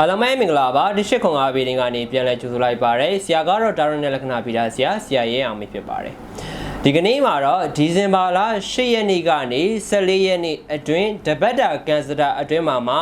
အားလုံးပဲမင်္ဂလာပါဒီရှစ်ခွန်အားဗီဒီကနေပြန်လည်ကြိုဆိုလိုက်ပါရယ်ဆရာကတော့တာရနဲ့လက္ခဏာဗီဒါဆရာဆရာရဲအောင်မဖြစ်ပါတယ်ဒီကနေ့မှာတော့ဒီဇင်ဘာလ10ရက်နေ့ကနေ14ရက်နေ့အတွင်းတပတ်တာကန်ဆာတာအတွင်းမှာမှာ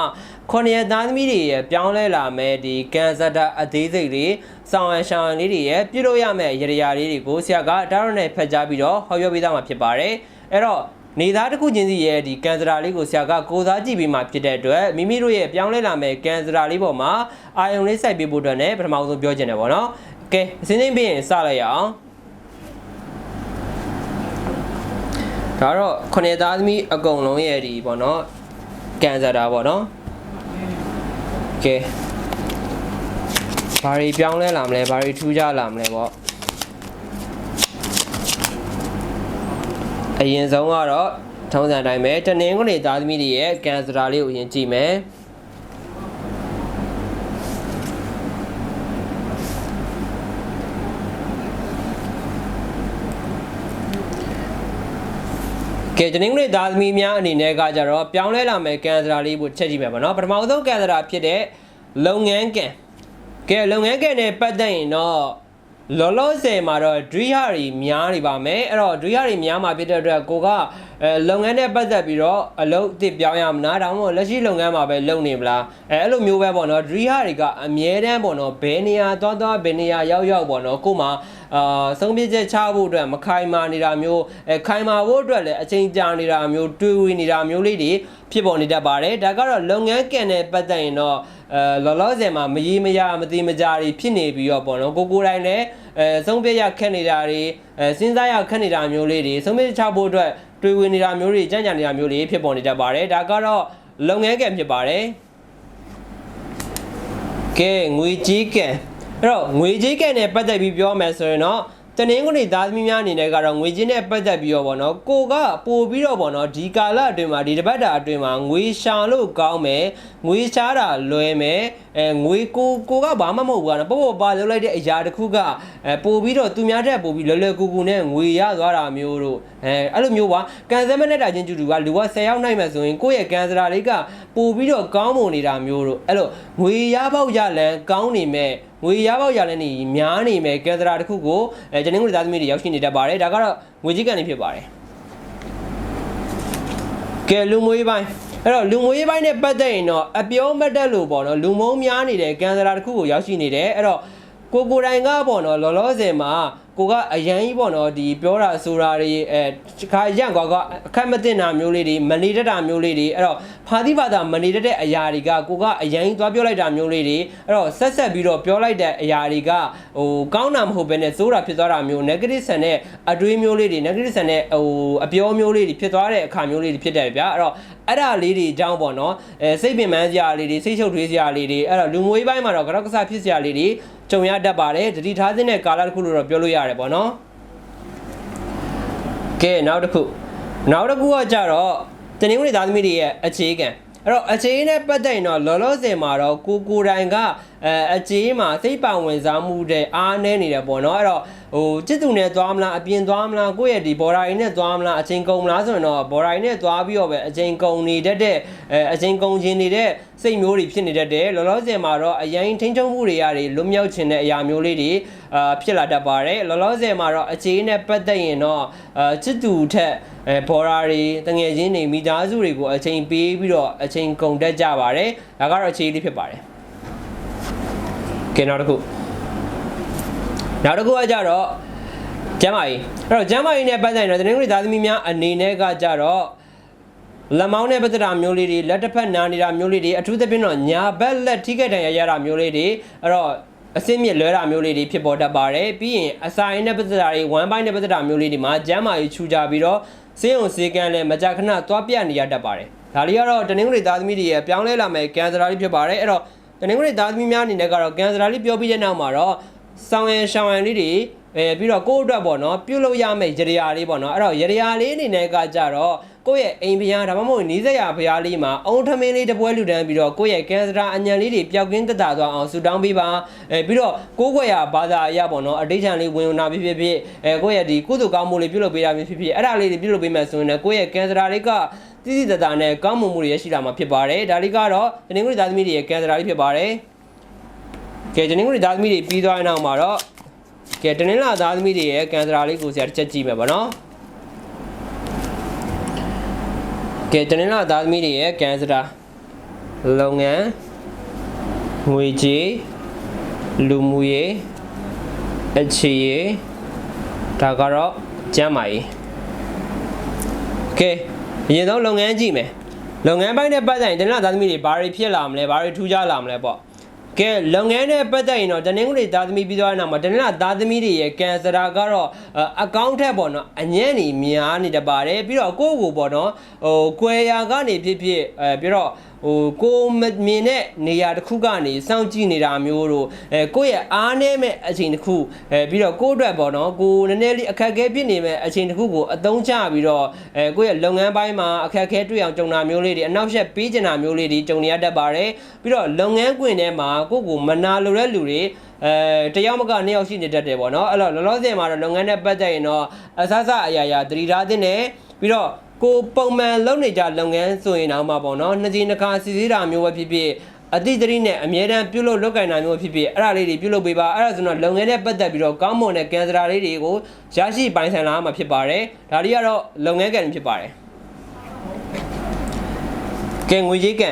ခုနှစ်ရက်သားသမီးတွေရဲ့ပြောင်းလဲလာမဲ့ဒီကန်ဆာတာအသေးစိတ်တွေစောင်းရရှောင်းလေးတွေရဲ့ပြုလုပ်ရမယ့်ရရလေးတွေကိုဆရာကတာရနဲ့ဖတ်ကြားပြီးတော့ဟောပြောပေးသားမှာဖြစ်ပါတယ်အဲ့တော့ နေသားတစ်ခုချင်းစီရဲ့ဒီကန်စရာလေးကိုဆရာကကိုစားကြည့်ပြီးမှဖြစ်တဲ့အတွက်မိမိတို့ရဲ့ပြောင်းလဲလာမဲ့ကန်စရာလေးပေါ်မှာအာယုံလေးစိုက်ပေးဖို့အတွက်လည်းပထမဆုံးပြောချင်တယ်ပေါ့နော်။ကဲအစင်းစင်းပြီးရင်စလိုက်ရအောင်။ဒါတော့ခုနှစ်သားသမီးအကုန်လုံးရဲ့ဒီပေါ့နော်ကန်စရာပေါ့နော်။ကဲဘာတွေပြောင်းလဲလာမလဲဘာတွေထူးခြားလာမလဲပေါ့။ အရင်ဆုံးကတော့ထုံးစံတိုင်းပဲတနင်္ဂနွေသားသမီးတွေရဲ့ကန်စရာလေးကိုအရင်ကြည့်မယ်ကဲတနင်္ဂနွေသားသမီးများအနေနဲ့ကကြတော့ပြောင်းလဲလာမယ်ကန်စရာလေးကိုချက်ကြည့်မယ်ပေါ့နော်ပထမဆုံးကန်စရာဖြစ်တဲ့လုပ်ငန်းကန်ကဲလုပ်ငန်းကန်နဲ့ပတ်သက်ရင်တော့ လောလောဆယ်မှာတော့ဒရီဟာတွေများနေပါမယ်အဲ့တော့ဒရီဟာတွေများမှာဖြစ်တဲ့အတွက်ကိုကအဲလုပ်ငန်းနဲ့ပတ်သက်ပြီးတော့အလုပ်အသစ်ပြောင်းရမလားဒါမှမဟုတ်လက်ရှိလုပ်ငန်းမှာပဲလုပ်နေမလားအဲအဲ့လိုမျိုးပဲပေါ့နော်ဒရီဟာတွေကအမြဲတမ်းပေါ့နော်ဘယ်နေရာသွားသွားဘယ်နေရာရောက်ရောက်ပေါ့နော်ကို့မှာအာဆုံးဖြတ်ချက်ချဖို့အတွက်မခိုင်မာနေတာမျိုးအဲခိုင်မာဖို့အတွက်လည်းအချိန်ကြာနေတာမျိုးတွေးဝေနေတာမျိုးလေးတွေဖြစ်ပေါ်နေတတ်ပါတယ်ဒါကတော့လုပ်ငန်းကန်နဲ့ပတ်သက်ရင်တော့အဲလောလောဆယ်မှာမကြီးမရမသိမကြတွေဖြစ်နေပြီးတော့ပေါ့နော်ကိုကိုတိုင်းလည်းအဲဆုံးဖြတ်ရခက်နေတာတွေအဲစဉ်းစားရခက်နေတာမျိုးလေးတွေဆုံးဖြတ်ချဖို့အတွက် တွေးဝေနေတာမျိုးတွေကြံ့ကြာနေတာမျိုးတွေဖြစ်ပေါ်နေတတ်ပါတယ်ဒါကတော့လုပ်ငန်းကန်ဖြစ်ပါတယ်ကဲငွေကြီးကန်အဲ့တော့ငွေကြီးကန်နဲ့ပတ်သက်ပြီးပြောမယ်ဆိုရင်တော့တနင်္ဂနွေသားသမီးများအနေနဲ့ကတော့ငွေချင်းနဲ့ပတ်သက်ပြီးတော့ဗောနော်ကိုကပို့ပြီးတော့ဗောနော်ဒီကာလအတွင်းမှာဒီတစ်ပတ်တာအတွင်းမှာငွေရှာလို့ကောင်းမယ်ငွေရှားတာလွယ်မယ် အဲငွေကိုကိုကဘာမှမဟုတ်ဘူးကတော့ပေါ့ပေါ့ပါလုပ်လိုက်တဲ့အရာတစ်ခုကအဲပို့ပြီးတော့သူများတက်ပို့ပြီးလွယ်လွယ်ကူကူနဲ့ငွေရသွားတာမျိုးတို့အဲအဲ့လိုမျိုးပါကန်ဆယ်မနဲ့တာချင်းကျူတူကလူက10ရောက်နိုင်မှဆိုရင်ကိုယ့်ရဲ့ကန်စရာလေးကပို့ပြီးတော့ကောင်းမွန်နေတာမျိုးတို့အဲ့လိုငွေရပေါက်ရလန်ကောင်းနေမဲ့ငွေရပေါက်ရလန်နေများနေမဲ့ကန်စရာတစ်ခုကိုအဲကျွန်တော်တို့သားသမီးတွေရောက်ရှိနေတတ်ပါတယ်ဒါကတော့ငွေကြီးကန်နေဖြစ်ပါတယ်ကဲလူမွေးပိုင်း အဲ့တော့လူမွေးပိုင်းနဲ့ပတ်သက်ရင်တော့အပြောမတက်လို့ပေါ့နော်လူမုံများနေတဲ့ကန်စရာတစ်ခုကိုရောက်ရှိနေတယ်အဲ့တော့ကိုကိုတိုင်ကပေါ့နော်လောလောဆယ်မှာ ကိုကအရန်ကြီးပေါ့နော်ဒီပြောတာဆိုတာတွေအဲခါရန့်ကွာကအခက်မတင်တာမျိုးလေးတွေမနေတတ်တာမျိုးလေးတွေအဲ့တော့ဖာတိဘာသာမနေတတ်တဲ့အရာတွေကကိုကအရန်ကြီးသွားပြောလိုက်တာမျိုးလေးတွေအဲ့တော့ဆက်ဆက်ပြီးတော့ပြောလိုက်တဲ့အရာတွေကဟိုကောင်းတာမဟုတ်ဘဲနဲ့စိုးတာဖြစ်သွားတာမျိုး negative ဆန်တဲ့အတွေးမျိုးလေးတွေ negative ဆန်တဲ့ဟိုအပြောမျိုးလေးတွေဖြစ်သွားတဲ့အခါမျိုးလေးတွေဖြစ်တယ်ဗျာအဲ့တော့အဲ့ဒါလေးတွေအကြောင်းပေါ့နော်အဲစိတ်ပင်ပန်းစရာလေးတွေစိတ်ချုပ်ထွေးစရာလေးတွေအဲ့တော့လူမွေးပိုင်းမှာတော့ကတော့ကစားဖြစ်စရာလေးတွေ ကြုံရတတ်ပါတယ်တတိထားတဲ့ကာလတစ်ခုလို့တော့ပြောလို့ရတယ်ပေါ့နော်ကဲနောက်တစ်ခုနောက်တစ်ခုကကြတော့တနင်္ဂနွေသားသမီးတွေရဲ့အခြေခံ အဲ့တော့အခြေနဲ့ပတ်သက်ရင်တော့လောလောဆယ်မှာတော့ကိုကိုတိုင်ကအဲအခြေမှာစိတ်ပါဝင်စားမှုတဲ့အားနည်းနေတယ်ပေါ့နော်အဲ့တော့ဟိုจิตသူနဲ့သွားမလားအပြင်သွားမလားကိုယ့်ရဲ့ဒီဘော်ဒါရင်းနဲ့သွားမလားအချိန်ကုန်မလားဆိုရင်တော့ဘော်ဒါရင်းနဲ့သွားပြီးတော့ပဲအချိန်ကုန်နေတတ်တဲ့အဲအချိန်ကုန်ခြင်းနေတဲ့စိတ်မျိုးတွေဖြစ်နေတတ်တယ်လောလောဆယ်မှာတော့အရင်ထိန်းချုပ်မှုတွေရတယ်လွတ်မြောက်ခြင်းတဲ့အရာမျိုးလေးတွေအာဖြစ်လာတတ်ပါတယ်လောလောဆယ်မှာတော့အခြေနဲ့ပတ်သက်ရင်တော့အာจิตသူထက်အဲဘော်ဒါတွေတငယ်ချင်းတွေမိသားစုတွေကိုအချိန်ပေးပြီးတော့အချိန်ကုန်တတ်ကြပါတယ်ဒါကတော့အခြေလေးဖြစ်ပါတယ်ကဲနောက်တစ်ခုနောက်တစ်ခုကကြတော့ကျမ်းမာရေးအဲ့တော့ကျမ်းမာရေးနဲ့ပတ်သက်ရင်တော့တနင်္ဂနွေသားသမီးများအနေနဲ့ကကြတော့လက်မောင်းနဲ့ပတ်သက်တာမျိုးလေးတွေလက်တစ်ဖက်နာနေတာမျိုးလေးတွေအထူးသဖြင့်တော့ညာဘက်လက်ထိခိုက်ဒဏ်ရာရတာမျိုးလေးတွေအဲ့တော့ အစင်းမြစ်လွဲတာမျိုးလေးတွေဖြစ်ပေါ်တတ်ပါတယ်ပြီးရင်အစာရင်းနဲ့ပတ်သက်တာတွေဝမ်းပိုင်းနဲ့ပတ်သက်တာမျိုးလေးတွေမှာကျမ်းမာရေးခြူကြပြီးတော့စေးုံစေးကန်းလည်းမကြာခဏသွားပြနေရတတ်ပါတယ်ဒါလေးကတော့တနင်္ဂနွေသားသမီးတွေရဲ့ပြောင်းလဲလာမဲ့ကန်စရာလေးဖြစ်ပါတယ်အဲ့တော့တနင်္ဂနွေသားသမီးများအနေနဲ့ကတော့ကန်စရာလေးပြောပြီးတဲ့နောက်မှာတော့ဆောင်းရန်ရှောင်းရန်လေးတွေအဲပြီးတော့ကိုယ့်အတွက်ပေါ့နော်ပြုတ်လို့ရမယ့်ရရလေးပေါ့နော်အဲ့တော့ရရလေးအနေနဲ့ကကြတော့ ကိုယ့်ရဲ့အိမ်ဖျားဒါမှမဟုတ်နီးစပ်ရာဖျားလေးမှာအုံထမင်းလေးတစ်ပွဲလူတန်းပြီးတော့ကိုယ့်ရဲ့ကင်စရာအညံလေးတွေပျောက်ကင်းတက်တာသွားအောင်ဆူတောင်းပေးပါအဲပြီးတော့ကိုယ့်ကွယ်ရာဘာသာအရာပေါ့နော်အတိတ်ချံလေးဝင်ဝင်နာဖြစ်ဖြစ်ဖြစ်အဲကိုယ့်ရဲ့ဒီကုသိုလ်ကောင်းမှုလေးပြုလုပ်ပေးတာမျိုးဖြစ်ဖြစ်အဲ့ဒါလေးတွေပြုလုပ်ပေးမယ်ဆိုရင်လည်းကိုယ့်ရဲ့ကင်စရာလေးကတိတိတတ်တာနဲ့ကောင်းမွန်မှုတွေရရှိလာမှာဖြစ်ပါတယ်ဒါလေးကတော့တနင်္ဂနွေသားသမီးတွေရဲ့ကံစရာလေးဖြစ်ပါတယ်ကဲတနင်္ဂနွေသားသမီးတွေပြီးသွားတဲ့နောက်မှာတော့ကဲတနင်္လာသားသမီးတွေရဲ့ကံစရာလေးကိုဆရာတစ်ချက်ကြည့်မယ်ပါနော် ကဲတနင်္လာသားသမီးတွေရဲ့ကံစရာလုပ်ငန်းငွေကြေးလူမှုရေးအခြေရေးဒါကတော့ကျမ်းမာရေးကဲအရင်ဆုံးလုပ်ငန်းကြည့်မယ်လုပ်ငန်းပိုင်းနဲ့ပတ်သက်ရင်တနင်္လာသားသမီးတွေဘာတွေဖြစ်လာမလဲဘာတွေထူးခြားလာမလဲပေါ့ ကဲလုပ်ငန်းနဲ့ပတ်သက်ရင်တော့တနင်္ဂနွေသားသမီးပြီးသွားတဲ့နောက်မှာတနင်္လာသားသမီးတွေရဲ့ကံစရာကတော့အကောင့်ထက်ပေါ့နော်အညံ့နေများနေတပါတယ်ပြီးတော့ကိုယ့်ကိုယ်ပေါ့နော်ဟိုကွယ်ရာကနေဖြစ်ဖြစ်အဲပြီးတော့ဟိုကိုမမြင်တဲ့နေရာတစ်ခုကနေစောင့်ကြည့်နေတာမျိုးတို့အဲကိုယ့်ရဲ့အားနည်းမဲ့အချိန်တစ်ခုအဲပြီးတော့ကိုယ့်အတွက်ပေါ့နော်ကိုနည်းနည်းလေးအခက်အခဲဖြစ်နေမဲ့အချိန်တစ်ခုကိုအသုံးချပြီးတော့အဲကိုယ့်ရဲ့လုပ်ငန်းပိုင်းမှာအခက်အခဲတွေ့အောင်ကြုံတာမျိုးလေးတွေအနောက်ရှက်ပေးချင်တာမျိုးလေးတွေကြုံနေရတတ်ပါတယ်ပြီးတော့လုပ်ငန်းခွင်ထဲမှာကိုယ့်ကိုမနာလိုတဲ့လူတွေအဲတယောက်မကနှစ်ယောက်ရှိနေတတ်တယ်ပေါ့နော်အဲ့တော့လောလောဆယ်မှာတော့လုပ်ငန်းနဲ့ပတ်သက်ရင်တော့အဆအဆအရာရာသတိထားသင့်တယ်ပြီးတော့ ကိုပုံမှန်လုပ်နေကြလုပ်ငန်းဆိုရင်တော့မှပေါ့နော်နှစ်ချိန်တစ်ခါစီစီးတာမျိုးပဲဖြစ်ဖြစ်အတိတ်တရိနဲ့အမြဲတမ်းပြုလုပ်လုပ်ကင်တာမျိုးဖြစ်ဖြစ်အဲ့ဒါလေးတွေပြုလုပ်ပေးပါအဲ့ဒါဆိုတော့လုပ်ငန်းနဲ့ပတ်သက်ပြီးတော့ကောင်းမွန်တဲ့ကံစရာလေးတွေကိုရရှိပိုင်ဆိုင်လာမှာဖြစ်ပါတယ်ဒါတွေကတော့လုပ်ငန်းကံဖြစ်ပါတယ်ကဲငွေကြေးကံ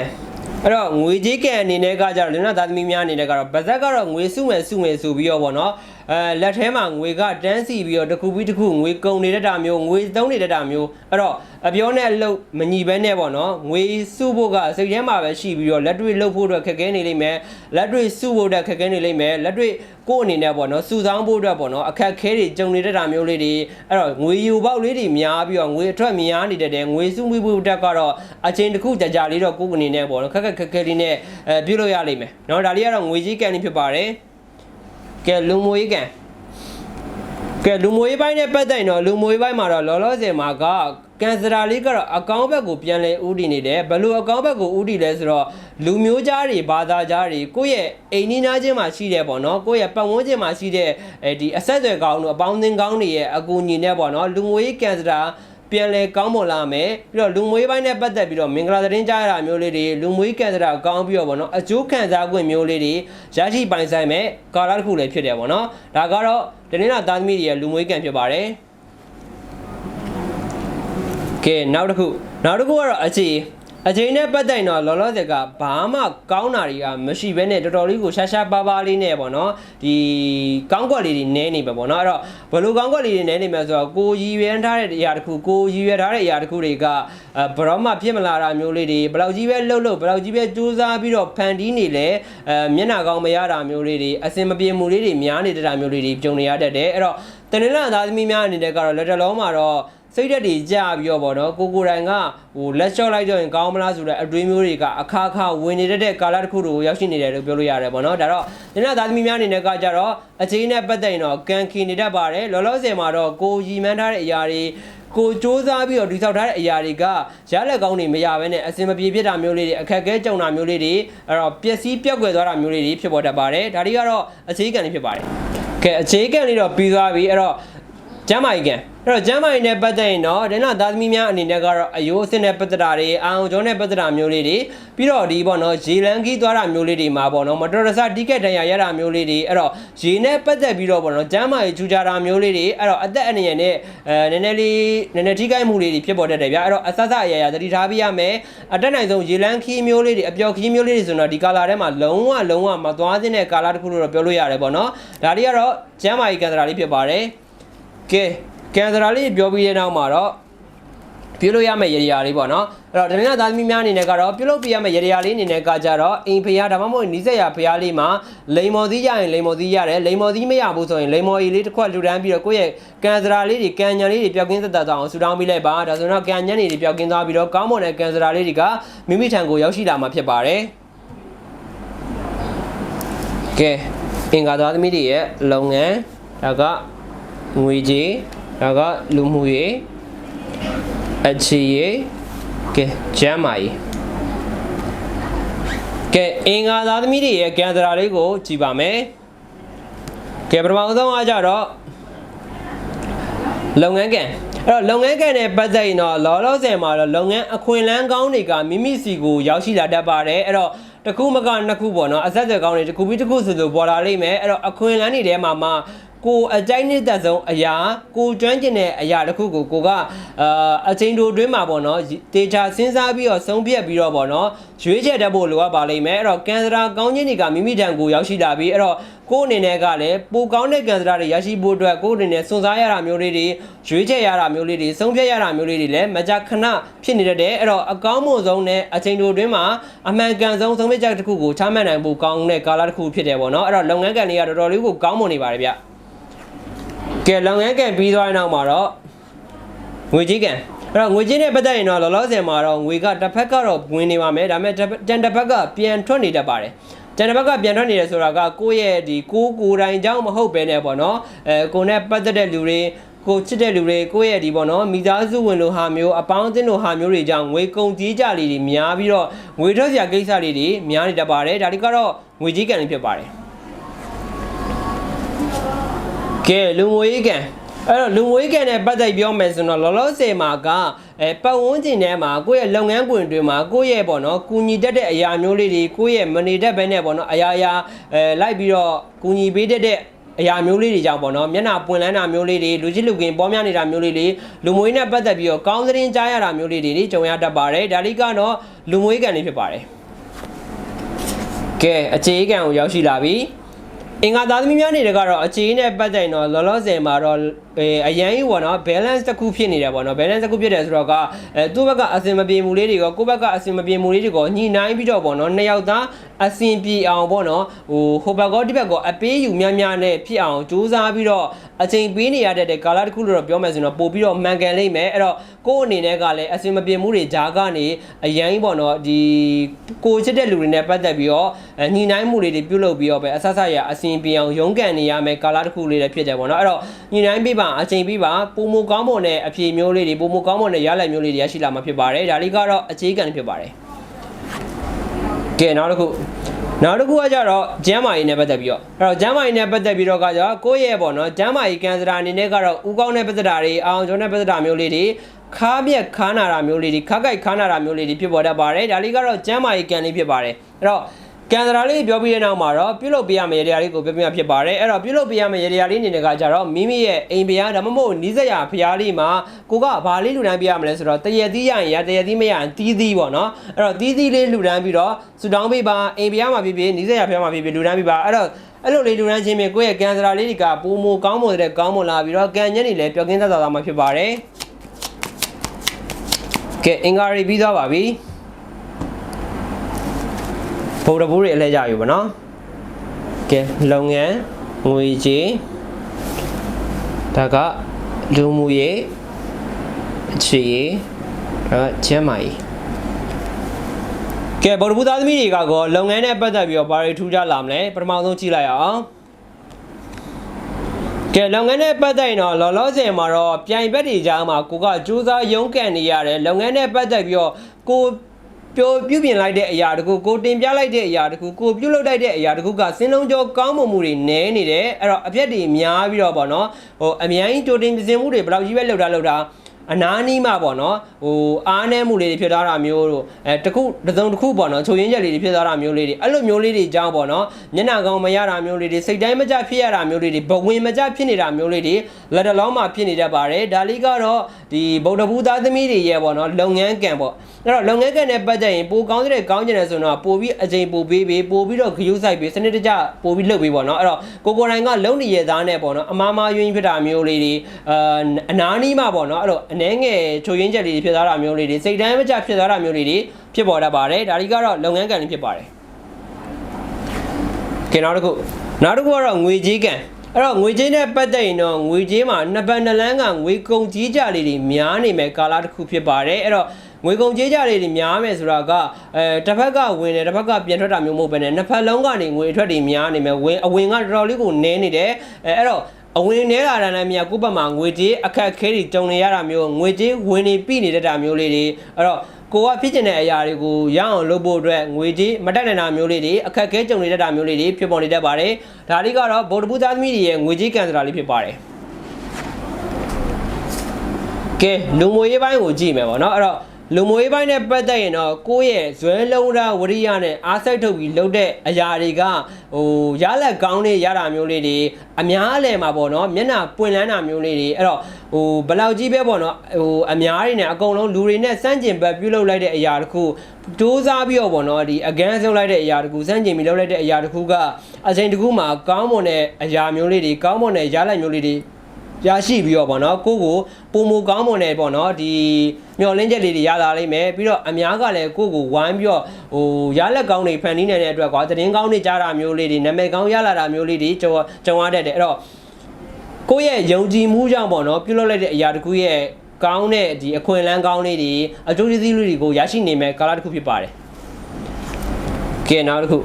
အဲ့တော့ငွေကြေးကံအနေနဲ့ကကြတော့လင်းနာသားသမီးများအနေနဲ့ကတော့ဗဇက်ကတော့ငွေစုမယ်စုမယ်ဆိုပြီးတော့ဗောနော် အဲလက်ထဲမှာငွေကတန်းစီပြီးတော့တစ်ခုပြီးတစ်ခုငွေကုန်နေတဲ့တာမျိုးငွေသုံးနေတဲ့တာမျိုးအဲ့တော့အပြောနဲ့အလုပ်မညီဘဲနဲ့ပေါ့နော်ငွေစုဖို့ကစိတ်ထဲမှာပဲရှိပြီးတော့လက်တွေ့လုပ်ဖို့အတွက်ခက်ခဲနေလိမ့်မယ်လက်တွေ့စုဖို့အတွက်ခက်ခဲနေလိမ့်မယ်လက်တွေ့ကိုယ်အနေနဲ့ပေါ့နော်စုဆောင်းဖို့အတွက်ပေါ့နော်အခက်ခဲတွေကြုံနေတဲ့တာမျိုးလေးတွေအဲ့တော့ငွေယူပေါက်လေးတွေများပြီးတော့ငွေအထွက်များနေတဲ့တဲ့ငွေစုမှုဖို့အတွက်ကတော့အချိန်တစ်ခုကြာကြာလေးတော့ကိုယ်အနေနဲ့ပေါ့နော်ခက်ခက်ခက်ခဲလေးနဲ့အဲပြုလုပ်ရလိမ့်မယ်နော်ဒါလေးကတော့ငွေကြီးကန်လေးဖြစ်ပါတယ် ကဲလူငွေကန်ကဲလူမွေးပိုင်းနဲ့ပတ်သက်ရင်တော့လူမွေးပိုင်းမှာတော့လောလောဆယ်မှာကကန်စရာလေးကတော့အကောင့်ဘက်ကိုပြန်လဲဥတည်နေတယ်ဘယ်လိုအကောင့်ဘက်ကိုဥတည်လဲဆိုတော့လူမျိုးကြားတွေဘာသာကြားတွေကိုယ့်ရဲ့အိမ်နီးနားချင်းမှာရှိတဲ့ပေါ့နော်ကိုယ့်ရဲ့ပတ်ဝန်းကျင်မှာရှိတဲ့အဲဒီအဆက်အသွယ်ကောင်းတို့အပေါင်းအသင်းကောင်းတွေရဲ့အကူအညီနဲ့ပေါ့နော်လူမွေးကန်စရာ ပြန်လဲကောင်းမွန်လာမယ်ပြီးတော့လူမွေးပိုင်းနဲ့ပတ်သက်ပြီးတော့မင်္ဂလာသတင်းကြားရတာမျိုးလေးတွေလူမွေးကန်စရာကောင်းပြီးတော့ဗောနော်အကျိုးခံစား권မျိုးလေးတွေရရှိပိုင်ဆိုင်မဲ့ကာလတစ်ခုလည်းဖြစ်တယ်ဗောနော်ဒါကတော့တနင်္လာသားသမီးတွေရဲ့လူမွေးကန်ဖြစ်ပါတယ်ကဲနောက်တစ်ခုနောက်တစ်ခုကတော့အခြေ အချိန်နဲ့ပတ်သက်ရင်တော့လောလောဆယ်ကဘာမှကောင်းတာတွေကမရှိဘဲနဲ့တော်တော်လေးကိုရှာရှာပါပါလေးနဲ့ပေါ့နော်ဒီကောင်းကွက်လေးတွေနဲနေပဲပေါ့နော်အဲ့တော့ဘယ်လိုကောင်းကွက်လေးတွေနဲနေမလဲဆိုတော့ကိုရည်ရွယ်ထားတဲ့အရာတစ်ခုကိုရည်ရွယ်ထားတဲ့အရာတစ်ခုတွေကအဲဘရောမှဖြစ်မလာတာမျိုးလေးတွေဘယ်လောက်ကြီးပဲလှုပ်လှုပ်ဘယ်လောက်ကြီးပဲစူးစမ်းပြီးတော့ဖန်တီးနေလဲအဲမျက်နှာကောင်းမရတာမျိုးလေးတွေအစင်မပြေမှုလေးတွေများနေတာမျိုးလေးတွေကြုံနေရတတ်တယ်အဲ့တော့တနင်္လာသားသမီးများအနေနဲ့ကတော့လက်တလုံးမှာတော့ စိတ်ဓာတ်တွေကြာပြီးတော့ဗောနော်ကိုကိုတိုင်ကဟိုလက်လျှော့လိုက်တော့ရင်ကောင်းမလားဆိုတဲ့အတွေးမျိုးတွေကအခါခါဝင်နေတဲ့တဲ့ကာလတစ်ခုတို့ရောက်ရှိနေတယ်လို့ပြောလို့ရတယ်ဗောနော်ဒါတော့ညနေသားသမီးများအနေနဲ့ကကြတော့အချိန်နဲ့ပတ်သက်ရင်တော့ကန်ခီနေတတ်ပါတယ်လောလောဆယ်မှာတော့ကိုရီမန်းထားတဲ့အရာတွေကိုစ조사ပြီးတော့ဒီဆောက်ထားတဲ့အရာတွေကရလက်ကောင်းတွေမရဘဲနဲ့အစင်မပြေဖြစ်တာမျိုးလေးတွေအခက်အခဲကြုံတာမျိုးလေးတွေအဲ့တော့ပျက်စီးပြောက်ကွယ်သွားတာမျိုးလေးတွေဖြစ်ပေါ်တတ်ပါတယ်ဒါတွေကတော့အခြေခံတွေဖြစ်ပါတယ်ကဲအခြေခံလေးတော့ပြီးသွားပြီအဲ့တော့ ကျမ်းမာရေးကန်အဲ့တော့ကျမ်းမာရေးနဲ့ပတ်သက်ရင်တော့ဒိနာသားသမီးများအနေနဲ့ကတော့အယိုးအစစ်နဲ့ပတ်သက်တာတွေအာအောင်ကျော်နဲ့ပတ်သက်တာမျိုးလေးတွေပြီးတော့ဒီပေါ့နော်ရေလန်းကြီးသွားတာမျိုးလေးတွေမှာပေါ့နော်မတော်တဆတိကက်တန်ရရတာမျိုးလေးတွေအဲ့တော့ရေနဲ့ပတ်သက်ပြီးတော့ပေါ့နော်ကျမ်းမာရေးချူကြတာမျိုးလေးတွေအဲ့တော့အသက်အန္တရာယ်နဲ့အဲနည်းနည်းလေးနည်းနည်းထိခိုက်မှုလေးတွေဖြစ်ပေါ်တတ်တယ်ဗျာအဲ့တော့အဆဆအရာရာသတိထားပြရမယ်အတက်နိုင်ဆုံးရေလန်းခီးမျိုးလေးတွေအပျော်ခီးမျိုးလေးတွေဆိုတော့ဒီကာလာထဲမှာလုံးဝလုံးဝမသွားသင့်တဲ့ကာလာတစ်ခုလို့တော့ပြောလို့ရတယ်ပေါ့နော်ဒါတွေကတော့ကျမ်းမာရေးကန္တရာလေးဖြစ်ပါတယ် ကဲကန်စရာလေးပြောပြီးတဲ့နောက်မှာတော့ပြုလို့ရမယ့်ရေရာလေးပေါ့နော်အဲ့တော့တမင်္ဂသားသမီးများအနေနဲ့ကတော့ပြုလုပ်ပြရမယ့်ရေရာလေးအနေနဲ့ကကြတော့အိမ်ဖျားဒါမှမဟုတ်နီးစက်ရဖျားလေးမှာလိန်မော်သီးရရင်လိန်မော်သီးရတယ်လိန်မော်သီးမရဘူးဆိုရင်လိန်မော်ရီလေးတစ်ခွက်လူတန်းပြီးတော့ကိုယ့်ရဲ့ကန်စရာလေးတွေကန်ညာလေးတွေပျောက်ကင်းသက်သက်သွားအောင်ဆူတောင်းပေးလိုက်ပါဒါဆိုတော့ကန်ညာလေးတွေပျောက်ကင်းသွားပြီးတော့ကောင်းမွန်တဲ့ကန်စရာလေးတွေကမိမိထံကိုရောက်ရှိလာမှာဖြစ်ပါတယ်ကဲအင်္ဂါသားသမီးတွေရဲ့လုပ်ငန်းဒါက ငွေကြေးဒါကလူမှုရေးအခြေရေးကဲကျမ်းမာရေးကဲအင်္ဂါသားသမီးတွေရဲ့ကံစရာလေးကိုကြည်ပါမယ်ကဲပထမဆုံးအားကြတော့လုပ်ငန်းကံအဲ့တော့လုပ်ငန်းကံနဲ့ပတ်သက်ရင်တော့လောလောဆယ်မှာတော့လုပ်ငန်းအခွင့်အလမ်းကောင်းတွေကမိမိစီကိုရောက်ရှိလာတတ်ပါတယ်အဲ့တော့တစ်ခုမကနှစ်ခုပေါ့နော်အဆက်အသွယ်ကောင်းတွေတစ်ခုပြီးတစ်ခုဆိုဆိုပေါ်လာလိမ့်မယ်အဲ့တော့အခွင့်အလမ်းတွေထဲမှာမှ ကိုအကြိုက်နှစ်သက်ဆုံးအရာကိုကျွမ်းကျင်တဲ့အရာတစ်ခုကိုကိုကအာအချိန်တိုအတွင်းမှာပေါ့နော်တေချာစဉ်းစားပြီးတော့ဆုံးဖြတ်ပြီးတော့ပေါ့နော်ရွေးချယ်တတ်ဖို့လိုအပ်ပါလိမ့်မယ်အဲ့တော့ကန်စရာကောင်းခြင်းတွေကမိမိတန်ကိုရောက်ရှိလာပြီးအဲ့တော့ကိုယ့်အနေနဲ့ကလည်းပိုကောင်းတဲ့ကန်စရာတွေရရှိဖို့အတွက်ကိုယ့်အနေနဲ့စွန့်စားရတာမျိုးလေးတွေရွေးချယ်ရတာမျိုးလေးတွေဆုံးဖြတ်ရတာမျိုးလေးတွေလည်းမကြာခဏဖြစ်နေတတ်တယ်အဲ့တော့အကောင်းမွန်ဆုံးနဲ့အချိန်တိုအတွင်းမှာအမှန်ကန်ဆုံးဆုံးဖြတ်ချက်တစ်ခုကိုချမှတ်နိုင်ဖို့ကောင်းတဲ့ကာလတစ်ခုဖြစ်တယ်ပေါ့နော်အဲ့တော့လုပ်ငန်းကံတွေကတော်တော်လေးကိုကောင်းမွန်နေပါတယ်ဗျ ကဲလုပ်ငန်းကံပြီးသွားတဲ့နောက်မှာတော့ငွေကြီးကံအဲ့တော့ငွေကြီးနဲ့ပတ်သက်ရင်တော့လောလောဆယ်မှာတော့ငွေကတစ်ဖက်ကတော့ဝင်နေပါမယ်ဒါပေမဲ့တန်တစ်ဖက်ကပြန်ထွက်နေတတ်ပါတယ်ကျန်တဲ့ဘက်ကပြန်ထွက်နေတယ်ဆိုတာကကိုယ့်ရဲ့ဒီကိုကိုယ်တိုင်ကြောင့်မဟုတ်ပဲねပေါ့နော်အဲကိုနဲ့ပတ်သက်တဲ့လူတွေကိုချစ်တဲ့လူတွေကိုယ့်ရဲ့ဒီပေါ့နော်မိသားစုဝင်လိုဟာမျိုးအပေါင်းအသင်းလိုဟာမျိုးတွေကြောင့်ငွေကုန်ကြီးကြလေးတွေများပြီးတော့ငွေထွက်စရာကိစ္စလေးတွေများနေတတ်ပါတယ်ဒါတွေကတော့ငွေကြီးကံလေးဖြစ်ပါတယ် ကဲလူငွေကံအဲ့တော့လူငွေကံနဲ့ပတ်သက်ပြောမယ်ဆိုတော့လောလောဆယ်မှာကအဲပတ်ဝန်းကျင်ထဲမှာကိုယ့်ရဲ့လုပ်ငန်းခွင်တွေမှာကိုယ့်ရဲ့ပေါ့နော်ကူညီတတ်တဲ့အရာမျိုးလေးတွေကိုယ့်ရဲ့မနေတတ်ဘဲနဲ့ပေါ့နော်အရာရာအဲလိုက်ပြီးတော့ကူညီပေးတတ်တဲ့အရာမျိုးလေးတွေကြောင့်ပေါ့နော်မျက်နှာပွင့်လန်းတာမျိုးလေးတွေလူချင်းလူကင်ပေါ်များနေတာမျိုးလေးတွေလူမွေးနဲ့ပတ်သက်ပြီးတော့ကောင်းသတင်းကြားရတာမျိုးလေးတွေကြုံရတတ်ပါတယ်ဒါလေးကတော့လူမွေးကံလေးဖြစ်ပါတယ်ကဲအခြေခံကိုရောက်ရှိလာပြီ အင်္ဂါသားသမီးများနေတကတော့အခြေအနေနဲ့ပတ်သက်ရင်တော့လောလောဆယ်မှာတော့အဲအရန်ကြီးပေါ့နော် balance တစ်ခုဖြစ်နေတယ်ပေါ့နော် balance တစ်ခုဖြစ်တယ်ဆိုတော့ကအဲသူ့ဘက်ကအစင်မပြေမှုလေးတွေကကိုယ့်ဘက်ကအစင်မပြေမှုလေးတွေကညှိနှိုင်းပြီးတော့ပေါ့နော်နှစ်ယောက်သားအစင်ပြေအောင်ပေါ့နော်ဟိုဟိုဘက်ကောဒီဘက်ကောအပေးယူများများနဲ့ဖြစ်အောင်ကြိုးစားပြီးတော့ အချိန်ပေးနေရတဲ့ကာလတစ်ခုလို့တော့ပြောမယ်ဆိုရင်တော့ပို့ပြီးတော့မှန်ကန်လိမ့်မယ်အဲ့တော့ကိုယ့်အနေနဲ့ကလည်းအစင်မပြေမှုတွေဂျာကနေအရန်ကြီးပေါ့နော်ဒီကိုချစ်တဲ့လူတွေနဲ့ပတ်သက်ပြီးတော့ညှိနှိုင်းမှုလေးတွေပြုလုပ်ပြီးတော့ပဲအဆဆရအစင်ပြေအောင်ရုန်းကန်နေရမယ်ကာလတစ်ခုလေးလည်းဖြစ်တယ်ပေါ့နော်အဲ့တော့ညှိနှိုင်းပြီးပါအချိန်ပြီးပါပုံမကောင်းမွန်တဲ့အဖြေမျိုးလေးတွေပုံမကောင်းမွန်တဲ့ရလဒ်မျိုးလေးတွေရရှိလာမှာဖြစ်ပါတယ်ဒါလေးကတော့အခြေခံဖြစ်ပါတယ်ကဲနောက်တစ်ခု နောက်တစ်ခုကကြတော့ဂျမ်းမာရေးနဲ့ပတ်သက်ပြီးတော့အဲ့တော့ဂျမ်းမာရေးနဲ့ပတ်သက်ပြီးတော့ကကြတော့ကိုယ့်ရဲ့ပေါ့နော်ဂျမ်းမာရေးကန်စရာအနေနဲ့ကတော့ဥကောင်းတဲ့ပတ်သက်တာတွေအောင်ကျော်တဲ့ပတ်သက်တာမျိုးလေးတွေခါပြက်ခါနာတာမျိုးလေးတွေခါကြိုက်ခါနာတာမျိုးလေးတွေဖြစ်ပေါ်တတ်ပါတယ်ဒါလေးကတော့ဂျမ်းမာရေးကန်လေးဖြစ်ပါတယ်အဲ့တော့ ကန်စရာလေးပြောပြီးတဲ့နောက်မှာတော့ပြုလုပ်ပေးရမယ့်ရေရာလေးကိုပြောပြဖြစ်ပါတယ်အဲ့တော့ပြုလုပ်ပေးရမယ့်ရေရာလေးအနေနဲ့ကကြတော့မိမိရဲ့အိမ်ဖျားဒါမှမဟုတ်နီးစပ်ရာဖျားလေးမှာကိုကဘာလေးလှူဒန်းပေးရမလဲဆိုတော့တရက်သီးရရင်ရတရက်သီးမရရင်တီးသီးပေါ့နော်အဲ့တော့တီးသီးလေးလှူဒန်းပြီးတော့ဆူတောင်းပေးပါအိမ်ဖျားမှာဖြစ်ဖြစ်နီးစပ်ရာဖျားမှာဖြစ်ဖြစ်လှူဒန်းပေးပါအဲ့တော့အဲ့လိုလေးလူရန်ချင်းမြကိုယ့်ရဲ့ကန်စရာလေးတွေကပုံမကောင်းမွန်တဲ့ကောင်းမွန်လာပြီးတော့ကန်ညက်နေလဲပျောက်ကင်းသက်သာသာမှာဖြစ်ပါတယ်ကဲအင်္ဂါရီပြီးသွားပါပြီ ဘုံတဘူးတွေအလဲကြပြီဗောနော်ကဲလုပ်ငန်းငွေကြေးဒါကလူမှုရေးအခြေရေးဒါကကျန်းမာရေးကဲဗုဒ္ဓဘုသားသမီးတွေကကောလုပ်ငန်းနဲ့ပတ်သက်ပြီးတော့ဘာတွေထူးခြားလာမလဲပထမဆုံးကြည့်လိုက်အောင်ကဲလုပ်ငန်းနဲ့ပတ်သက်ရင်တော့လောလောဆယ်မှာတော့ပြိုင်ဘက်တွေကြားမှာကိုကစူးစမ်းရုန်းကန်နေရတယ်လုပ်ငန်းနဲ့ပတ်သက်ပြီးတော့ကို ပြောပြုပြင်လိုက်တဲ့အရာတခုကိုတင်ပြလိုက်တဲ့အရာတခုကိုပြုလုပ်လိုက်တဲ့အရာတခုကစင်းလုံးကျော်ကောင်းမွန်မှုတွေနည်းနေတယ်အဲ့တော့အပြက်တွေများပြီးတော့ဗောနော်ဟိုအများကြီးကြိုတင်ပြင်ဆင်မှုတွေဘယ်လောက်ကြီးပဲလုပ်တာလုပ်တာ အနာနီးမှပေါ့နော်ဟိုအားနည်းမှုလေးတွေဖြစ်သွားတာမျိုးတို့အဲတခုတစ်စုံတစ်ခုပေါ့နော်ချိုရင်းချက်လေးတွေဖြစ်သွားတာမျိုးလေးတွေအဲ့လိုမျိုးလေးတွေအကြောင်းပေါ့နော်မျက်နှာကောင်းမရတာမျိုးလေးတွေစိတ်တိုင်းမကြဖြစ်ရတာမျိုးလေးတွေဘဝင်မကြဖြစ်နေတာမျိုးလေးတွေလက်တလုံးမှာဖြစ်နေတတ်ပါတယ်ဒါလေးကတော့ဒီဗုဒ္ဓဘူးသားသမီးတွေရဲ့ပေါ့နော်လုပ်ငန်းကံပေါ့အဲ့တော့လုပ်ငန်းကံနဲ့ပတ်သက်ရင်ပိုကောင်းတဲ့ကောင်းကျင်တယ်ဆိုတော့ပိုပြီးအချိန်ပိုပေးပေးပိုပြီးတော့ဂရုစိုက်ပေးစနစ်တကျပိုပြီးလုပ်ပေးပေါ့နော်အဲ့တော့ကိုကိုတိုင်းကလုံနေရသားနဲ့ပေါ့နော်အမားမားယွင်းဖြစ်တာမျိုးလေးတွေအာအနာနီးမှပေါ့နော်အဲ့တော့အနှဲငယ်ချိုရင်းချက်လေးတွေဖြစ်သွားတာမျိုးလေးတွေစိတ်တိုင်းမကျဖြစ်သွားတာမျိုးလေးတွေဖြစ်ပေါ်တတ်ပါတယ်ဒါတွေကတော့လုပ်ငန်းကံလေးဖြစ်ပါတယ်ကဲနောက်တစ်ခုနောက်တစ်ခုကတော့ငွေကြေးကံအဲ့တော့ငွေကြေးနဲ့ပတ်သက်ရင်တော့ငွေကြေးမှာနှစ်ပတ်နှစ်လန်းကငွေကုန်ကြီးကြလေးတွေများနေမယ်ကာလတစ်ခုဖြစ်ပါတယ်အဲ့တော့ငွေကုန်ကြေးကြလေးတွေများမယ်ဆိုတာကအဲတစ်ဖက်ကဝင်တယ်တစ်ဖက်ကပြန်ထွက်တာမျိုးမဟုတ်ဘဲနဲ့နှစ်ဖက်လုံးကနေငွေအထွက်တွေများနေမယ်ဝင်အဝင်ကတော်တော်လေးကိုနည်းနေတယ်အဲအဲ့တော့ အဝင်နေလာတာနဲ့မြတ်ကိုယ့်ဘက်မှာငွေကြေးအခက်အခဲတွေကြုံနေရတာမျိုးငွေကြေးဝင်နေပြီနေတတ်တာမျိုးလေးတွေအဲ့တော့ကိုကဖြစ်ကျင်တဲ့အရာတွေကိုရအောင်လုပ်ဖို့အတွက်ငွေကြေးမတက်နိုင်တာမျိုးလေးတွေအခက်အခဲကြုံနေတတ်တာမျိုးလေးတွေဖြစ်ပေါ်နေတတ်ပါတယ်ဒါလေးကတော့ဗုဒ္ဓဘုရားသမီးတွေရဲ့ငွေကြေးကံစရာလေးဖြစ်ပါတယ်ကဲလူမွေရေးပိုင်းကိုကြည့်မယ်ပေါ့နော်အဲ့တော့ လူမွေရေးပိုင်းနဲ့ပတ်သက်ရင်တော့ကိုယ့်ရဲ့ဇွဲလုံးရဝရိယနဲ့အားစိတ်ထုတ်ပြီးလုပ်တဲ့အရာတွေကဟိုရလက်ကောင်းလေးရတာမျိုးလေးတွေအများအလယ်မှာပေါ့နော်မျက်နှာပွင့်လန်းတာမျိုးလေးတွေအဲ့တော့ဟိုဘယ်လောက်ကြီးပဲပေါ့နော်ဟိုအများတွေနဲ့အကုန်လုံးလူတွေနဲ့စန့်ကျင်ဘက်ပြုလုပ်လိုက်တဲ့အရာတစ်ခုစူးစမ်းပြီးတော့ပေါ့နော်ဒီအကန်းဆုံးလိုက်တဲ့အရာတစ်ခုစန့်ကျင်ပြီးလုပ်လိုက်တဲ့အရာတစ်ခုကအချိန်တစ်ခုမှာကောင်းမွန်တဲ့အရာမျိုးလေးတွေကောင်းမွန်တဲ့ရလက်မျိုးလေးတွေ ရရှိပြီးတော့ဗောနော်ကိုကိုပုံမူကောင်းမွန်နေပေါ့နော်ဒီမျော်လင့်ချက်လေးတွေရလာလိမ့်မယ်ပြီးတော့အများကလည်းကိုကိုဝိုင်းပြီးတော့ဟိုရလက်ကောင်းတွေဖန်တီးနေတဲ့အတွက်ကွာသတင်းကောင်းတွေကြားတာမျိုးလေးတွေနာမည်ကောင်းရလာတာမျိုးလေးတွေကြုံကြုံရတတ်တယ်အဲ့တော့ကိုယ့်ရဲ့ယုံကြည်မှုကြောင့်ပေါ့နော်ပြုလုပ်လိုက်တဲ့အရာတစ်ခုရဲ့ကောင်းတဲ့ဒီအခွင့်အလမ်းကောင်းလေးတွေအကျိုးကျေးဇူးလေးတွေကိုရရှိနေမယ်ကာလတစ်ခုဖြစ်ပါတယ်ကဲနောက်တစ်ခု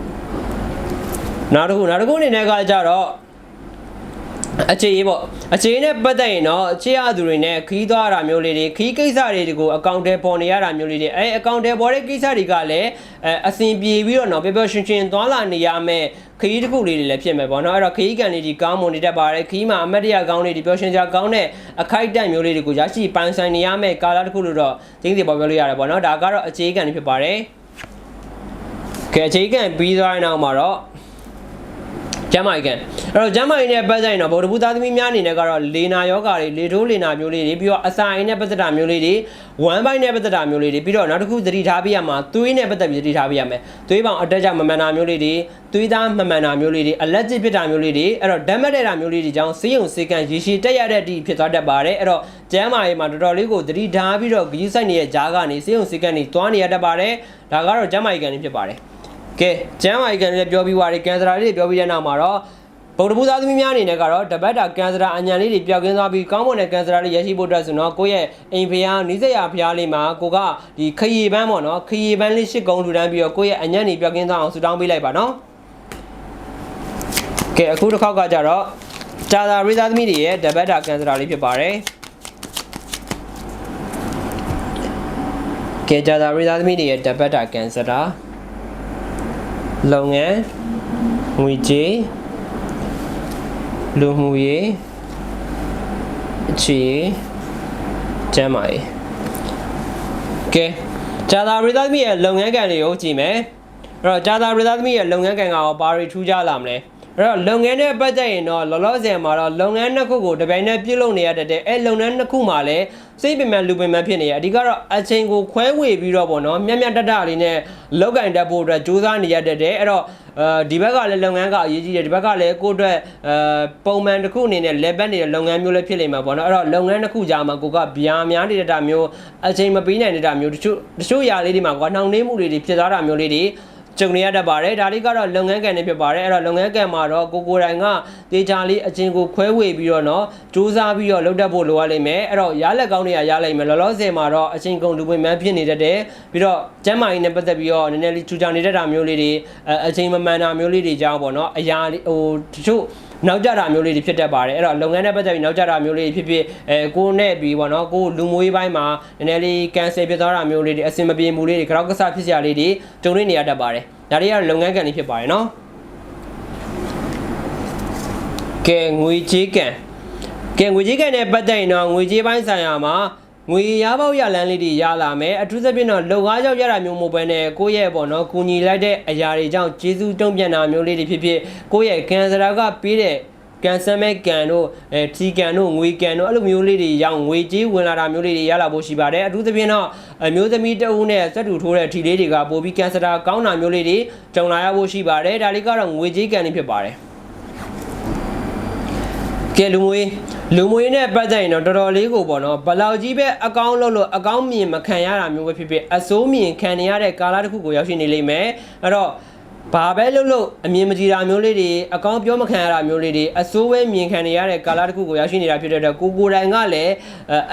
နောက်တစ်ခုနောက်တစ်ခုအနေနဲ့ကကြတော့ အခြေရေးပေါ့အခြေရေးနဲ့ပတ်သက်ရင်တော့အခြေရသူတွေနဲ့ခီးသွားတာမျိုးလေးတွေခီးကိစ္စတွေကိုအကောင့်ထဲပေါ်နေရတာမျိုးလေးတွေအဲအကောင့်ထဲပေါ်တဲ့ကိစ္စတွေကလည်းအဲအဆင်ပြေပြီးတော့တော့ပျော်ပျော်ရွှင်ရွှင်သွားလာနေရမယ်ခီးတစ်ခုလေးတွေလည်းဖြစ်မယ်ပေါ့နော်အဲ့တော့ခီးကန်လေးဒီကောင်းမွန်နေတတ်ပါတယ်ခီးမှာအမတ်တရကောင်းလေးဒီပျော်ရွှင်စရာကောင်းတဲ့အခိုက်အတန့်မျိုးလေးတွေကိုရရှိပိုင်ဆိုင်နေရမယ်ကာလတစ်ခုလို့တော့သိသိပေါ်ပြောလို့ရတယ်ပေါ့နော်ဒါကတော့အခြေကန်လေးဖြစ်ပါတယ်ကဲအခြေကန်ပြီးသွားရင်တော့မှာတော့ ကျမ်းမာရေးကန်အဲ့တော့ကျမ်းမာရေးနဲ့ပတ်သက်ရင်တော့ဗုဒ္ဓဘုသားသမီးများအနေနဲ့ကတော့လေနာယောဂါတွေလေထိုးလေနာမျိုးလေးတွေပြီးတော့အစာအိမ်နဲ့ပတ်သက်တာမျိုးလေးတွေဝမ်းပိုင်းနဲ့ပတ်သက်တာမျိုးလေးတွေပြီးတော့နောက်တစ်ခုသတိထားပေးရမှာသွေးနဲ့ပတ်သက်ပြီးသတိထားပေးရမယ်သွေးပေါင်အတက်ကြမမှန်တာမျိုးလေးတွေသွေးသားမမှန်တာမျိုးလေးတွေအလက်ကျစ်ဖြစ်တာမျိုးလေးတွေအဲ့တော့ဓာတ်မတ်တဲ့တာမျိုးလေးတွေကြောင့်စေးုံစေကံရေရှည်တက်ရတဲ့အထိဖြစ်သွားတတ်ပါတယ်အဲ့တော့ကျမ်းမာရေးမှာတော်တော်လေးကိုသတိထားပြီးတော့ဂရုစိုက်နေတဲ့ဂျားကနေစေးုံစေကံတွေတွားနေရတတ်ပါတယ်ဒါကတော့ကျမ်းမာရေးကန်လေးဖြစ်ပါတယ် ကဲကျမ်းမာရေးကန်လေးပြောပြီးသွားတယ်ကန်စရာလေးတွေပြောပြီးတဲ့နောက်မှာတော့ဗုဒ္ဓဘုရားသမီးများအနေနဲ့ကတော့တပတ်တာကန်စရာအညံလေးတွေပျောက်ကင်းသွားပြီးကောင်းမွန်တဲ့ကန်စရာလေးရရှိဖို့အတွက်ဆိုတော့ကိုယ့်ရဲ့အိမ်ဖျားနီးစက်ရဖျားလေးမှာကိုကဒီခရီပန်းပေါ့နော်ခရီပန်းလေးရှစ်ကုံထူတန်းပြီးတော့ကိုယ့်ရဲ့အညံတွေပျောက်ကင်းသွားအောင်ဆူတောင်းပေးလိုက်ပါနော်ကဲအခုတစ်ခေါက်ကကြတော့ဂျာသာရိသားသမီးတွေရဲ့တပတ်တာကန်စရာလေးဖြစ်ပါတယ်ကဲဂျာသာရိသားသမီးတွေရဲ့တပတ်တာကန်စရာ လုပ်ငန်းငွေကြေးလူမှုရေးအခြေရေးကျန်းမာရေးကဲဂျာသာပရိသတ်သမီးရဲ့လုပ်ငန်းကံတွေကိုကြည့်မယ်အဲ့တော့ဂျာသာပရိသတ်သမီးရဲ့လုပ်ငန်းကံကရောဘာတွေထူးခြားလာမလဲ အဲ့တော့လုပ်ငန်းနဲ့ပတ်သက်ရင်တော့လောလောဆယ်မှာတော့လုပ်ငန်းနှစ်ခုကိုတပြိုင်တည်းပြုလုပ်နေရတဲ့အဲလုပ်ငန်းနှစ်ခုမှာလည်းစိတ်ပင်ပန်းလူပင်ပန်းဖြစ်နေရအဓိကတော့အချိန်ကိုခွဲဝေပြီးတော့ပေါ့နော်မြတ်မြတ်တတလေးနဲ့လောက်ကင်တက်ဖို့အတွက်ကြိုးစားနေရတဲ့အဲ့တော့အဲဒီဘက်ကလည်းလုပ်ငန်းကအရေးကြီးတယ်ဒီဘက်ကလည်းကိုယ့်အတွက်အဲပုံမှန်တစ်ခုအနေနဲ့ level နေတဲ့လုပ်ငန်းမျိုးလည်းဖြစ်နေမှာပေါ့နော်အဲ့တော့လုပ်ငန်းတစ်ခုကြာမှာကိုကဗျာများနေတဲ့တာမျိုးအချိန်မပေးနိုင်တဲ့တာမျိုးတချို့တချို့ຢာလေးတွေမှာကွာနှောင့်နှေးမှုတွေဖြစ်သွားတာမျိုးလေးတွေ ကြုံနေရတတ်ပါတယ်ဒါလေးကတော့လုပ်ငန်းကံတွေဖြစ်ပါတယ်အဲ့တော့လုပ်ငန်းကံမှာတော့ကိုကိုတိုင်ကတေချာလေးအချင်းကိုခွဲဝေပြီးတော့နော်စူးစမ်းပြီးတော့လုပ်တတ်ဖို့လိုအပ်လိမ့်မယ်အဲ့တော့ရလက်ကောင်းတွေကရလိမ့်မယ်လောလောဆယ်မှာတော့အချင်းကုန်လူဝင်မှန်းဖြစ်နေတတ်တယ်ပြီးတော့ကျမ်းမာရေးနဲ့ပတ်သက်ပြီးတော့နည်းနည်းလေးထူချောင်နေတတ်တာမျိုးလေးတွေအချင်းမမှန်တာမျိုးလေးတွေကြောင်းပေါ့နော်အရာဟိုတချို့ နောက်ကြတာမျိုးလေးတွေဖြစ်တတ်ပါတယ်အဲ့တော့လုပ်ငန်းနဲ့ပတ်သက်ပြီးနောက်ကြတာမျိုးလေးတွေဖြစ်ဖြစ်အဲကိုယ်နဲ့ပြီးပေါ့နော်ကိုယ်လူမွေးပိုင်းမှာနည်းနည်းလေးကန်ဆယ်ဖြစ်သွားတာမျိုးလေးတွေအဆင်မပြေမှုလေးတွေကြောက်ကစားဖြစ်စရာလေးတွေကြုံနေရတတ်ပါတယ်ဒါတွေကလုပ်ငန်းကန်တွေဖြစ်ပါတယ်နော်ကဲငွေကြေးကန်ကဲငွေကြေးကန်နဲ့ပတ်သက်ရင်တော့ငွေကြေးပိုင်းဆိုင်ရာမှာ ငွေရပေါက်ရလန်းလေးတွေရလာမယ်အထူးသဖြင့်တော့လုံကားကြောင့်ရတာမျိုးမဟုတ်ဘဲနဲ့ကိုယ့်ရဲ့ပေါ့နော်ကူညီလိုက်တဲ့အရာတွေကြောင့်ကျေးဇူးတုံ့ပြန်တာမျိုးလေးတွေဖြစ်ဖြစ်ကိုယ့်ရဲ့ကန်စရာကပေးတဲ့ကန်ဆယ်မဲ့ကန်တို့အဲထီကန်တို့ငွေကန်တို့အဲ့လိုမျိုးလေးတွေရောင်းငွေကြေးဝင်လာတာမျိုးလေးတွေရလာဖို့ရှိပါတယ်အထူးသဖြင့်တော့အမျိုးသမီးတအုပ်နဲ့စက်တူထိုးတဲ့ထီလေးတွေကပို့ပြီးကန်စရာကောင်းတာမျိုးလေးတွေကြုံလာရဖို့ရှိပါတယ်ဒါလေးကတော့ငွေကြေးကန်တွေဖြစ်ပါတယ်ကဲလူမွေး လူမွေးနဲ့ပတ်သက်ရင်တော့တော်တော်လေးကိုပေါ့နော်ဘလောက်ကြီးပဲအကောင်းလို့လို့အကောင်းမြင်မခံရတာမျိုးပဲဖြစ်ဖြစ်အစိုးမြင်ခံနေရတဲ့ကာလတစ်ခုကိုရောက်ရှိနေလိမ့်မယ်အဲ့တော့ ဘာပဲလို့လို့အမြင်မကြည်တာမျိုးလေးတွေအကောင်းပြောမခံရတာမျိုးလေးတွေအစိုးဝဲမြင်ခံနေရတဲ့ကာလတစ်ခုကိုရောက်ရှိနေတာဖြစ်တဲ့အတွက်ကိုကိုယ်တိုင်ကလည်း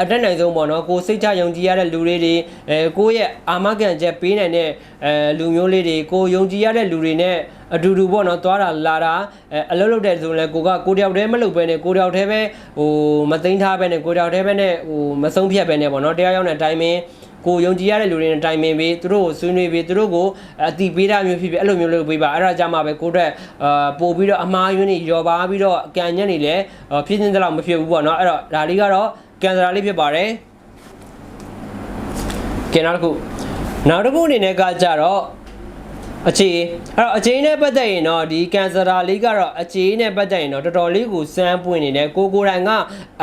အတက်နိုင်ဆုံးပေါ့နော်ကိုစိတ်ချယုံကြည်ရတဲ့လူတွေတွေအဲကိုယ့်ရဲ့အာမခံချက်ပေးနိုင်တဲ့အဲလူမျိုးလေးတွေကိုယုံကြည်ရတဲ့လူတွေနဲ့အတူတူပေါ့နော်သွားတာလာတာအဲအလုပ်လုပ်တဲ့ဆိုရင်လည်းကိုကကိုတယောက်တည်းမလုပ်ဘဲနဲ့ကိုတယောက်တည်းပဲဟိုမသိမ်းထားဘဲနဲ့ကိုတယောက်တည်းပဲနဲ့ဟိုမဆုံးဖြတ်ဘဲနဲ့ပေါ့နော်တရားရောက်တဲ့အတိုင်းမင်း ကိုယုံကြည်ရတဲ့လူတွေနဲ့တိုင်ပင်ပြီးသူတို့ကိုဆွေးနွေးပြီးသူတို့ကိုအတိပေးတာမျိုးဖြစ်ဖြစ်အဲ့လိုမျိုးလုပ်ပေးပါအဲ့ဒါကြမှာပဲကိုတက်အာပို့ပြီးတော့အမားယွန်းနေရောပါပြီးတော့အကံညက်နေလည်းဖြစ်နေတဲ့လောက်မဖြစ်ဘူးပေါ့နော်အဲ့တော့ဒါလေးကတော့ကန်စရာလေးဖြစ်ပါတယ်ကဲနောက်တစ်ခုနောက်တစ်ခုအနေနဲ့ကကြတော့အခြေအဲ့တော့အခြေနဲ့ပတ်သက်ရင်တော့ဒီကန်ဆာတာလေးကတော့အခြေနဲ့ပတ်သက်ရင်တော့တော်တော်လေးကိုစမ်းပွင့်နေတယ်ကိုကိုတိုင်က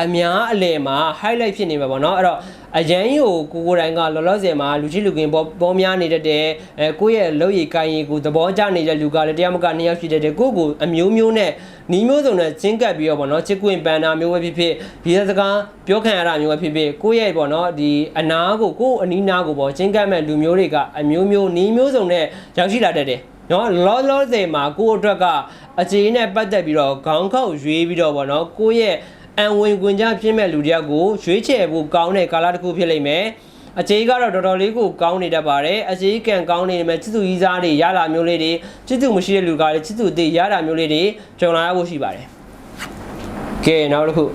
အများအလယ်မှာ highlight ဖြစ်နေမှာပေါ့နော်အဲ့တော့ အရန်ကြီးကိုကိုကိုတိုင်ကလောလောဆယ်မှာလူချင်းလူကင်ပေါ်ပေါ်များနေတတ်တယ်အဲကိုယ့်ရဲ့လုပ်ရည်ကိုင်ရည်ကိုသဘောကျနေတဲ့လူကလည်းတရားမကနှစ်ယောက်ရှိတတ်တယ်ကိုယ့်ကိုအမျိုးမျိုးနဲ့နီးမျိုးစုံနဲ့ချင်းကပ်ပြီးတော့ပေါ့နော်ချစ်ကွင်ပန်တာမျိုးပဲဖြစ်ဖြစ်ဒီစကားပြောခံရတာမျိုးပဲဖြစ်ဖြစ်ကိုယ့်ရဲ့ပေါ့နော်ဒီအနာကိုကိုယ့်အနီးနာကိုပေါ့ချင်းကပ်မဲ့လူမျိုးတွေကအမျိုးမျိုးနီးမျိုးစုံနဲ့ရောက်ရှိလာတတ်တယ်နော်လောလောဆယ်မှာကိုယ့်အတွက်ကအကြေးနဲ့ပတ်သက်ပြီးတော့ခေါင်းခောက်ရွေးပြီးတော့ပေါ့နော်ကိုယ့်ရဲ့ အံဝင်ခွင်ကြဖြစ်မဲ့လူတယောက်ကိုရွေးချယ်ဖို့ကောင်းတဲ့ကာလတစ်ခုဖြစ်လိမ့်မယ်အခြေကတော့တော်တော်လေးကိုကောင်းနေတတ်ပါတယ်အခြေကန်ကောင်းနေတယ်မဲ့ချစ်သူကြီးစားတွေရတာမျိုးလေးတွေချစ်သူမရှိတဲ့လူကလည်းချစ်သူတွေရတာမျိုးလေးတွေကြုံလာရဖို့ရှိပါတယ်ကဲနောက်တစ်ခု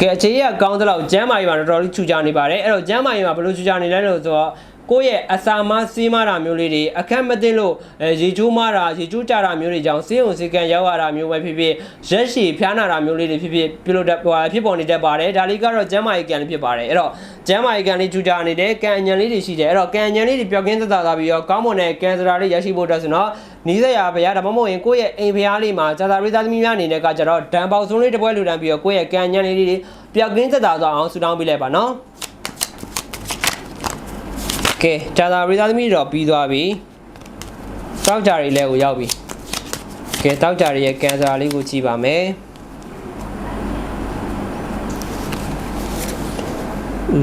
ကဲအခြေရကောင်းသလောက်ကျမ်းမာရေးမှာတော်တော်လေးချူချနေပါတယ်အဲ့တော့ကျမ်းမာရေးမှာဘယ်လိုချူချနေလဲလို့ဆိုတော့ ကိုယ့်ရဲ့အစာမစီးမတာမျိုးလေးတွေအခက်မသိလို့အဲရေချိုးမတာရေချိုးကြတာမျိုးတွေကြောင့်စေးုံစေကန်ရောက်ရတာမျိုးပဲဖြစ်ဖြစ်ရက်ရှည်ဖျားနာတာမျိုးလေးတွေဖြစ်ဖြစ်ပြုလုပ်တတ်ဟိုဖြစ်ပေါ်နေတတ်ပါတယ်ဒါလေးကတော့ကျမ်းမာရေးကန်လေးဖြစ်ပါတယ်အဲ့တော့ကျမ်းမာရေးကန်လေးချူချနေတယ်ကန်အညံလေးတွေရှိတယ်အဲ့တော့ကန်အညံလေးတွေပျောက်ကင်းသက်သာပြီးတော့ကောင်းမွန်တဲ့ကန်စရာလေးရရှိဖို့အတွက်ဆိုတော့နီးစရာဘုရားဒါမှမဟုတ်ရင်ကိုယ့်ရဲ့အိမ်ဘုရားလေးမှာဇာတာရိသားသမီးများအနေနဲ့ကကြတော့ဒံပေါဆုံးလေးတစ်ပွဲလူတန်းပြီးတော့ကိုယ့်ရဲ့ကန်အညံလေးတွေပျောက်ကင်းသက်သာသွားအောင်ဆူတောင်းပေးလိုက်ပါနော် ကဲဂျာတာရီသားသမီးတော့ပြီးသွားပြီတောက်ကြရီလည်းကိုရောက်ပြီကဲတောက်ကြရီရဲ့ကန်ဆာလေးကိုကြည့်ပါမယ်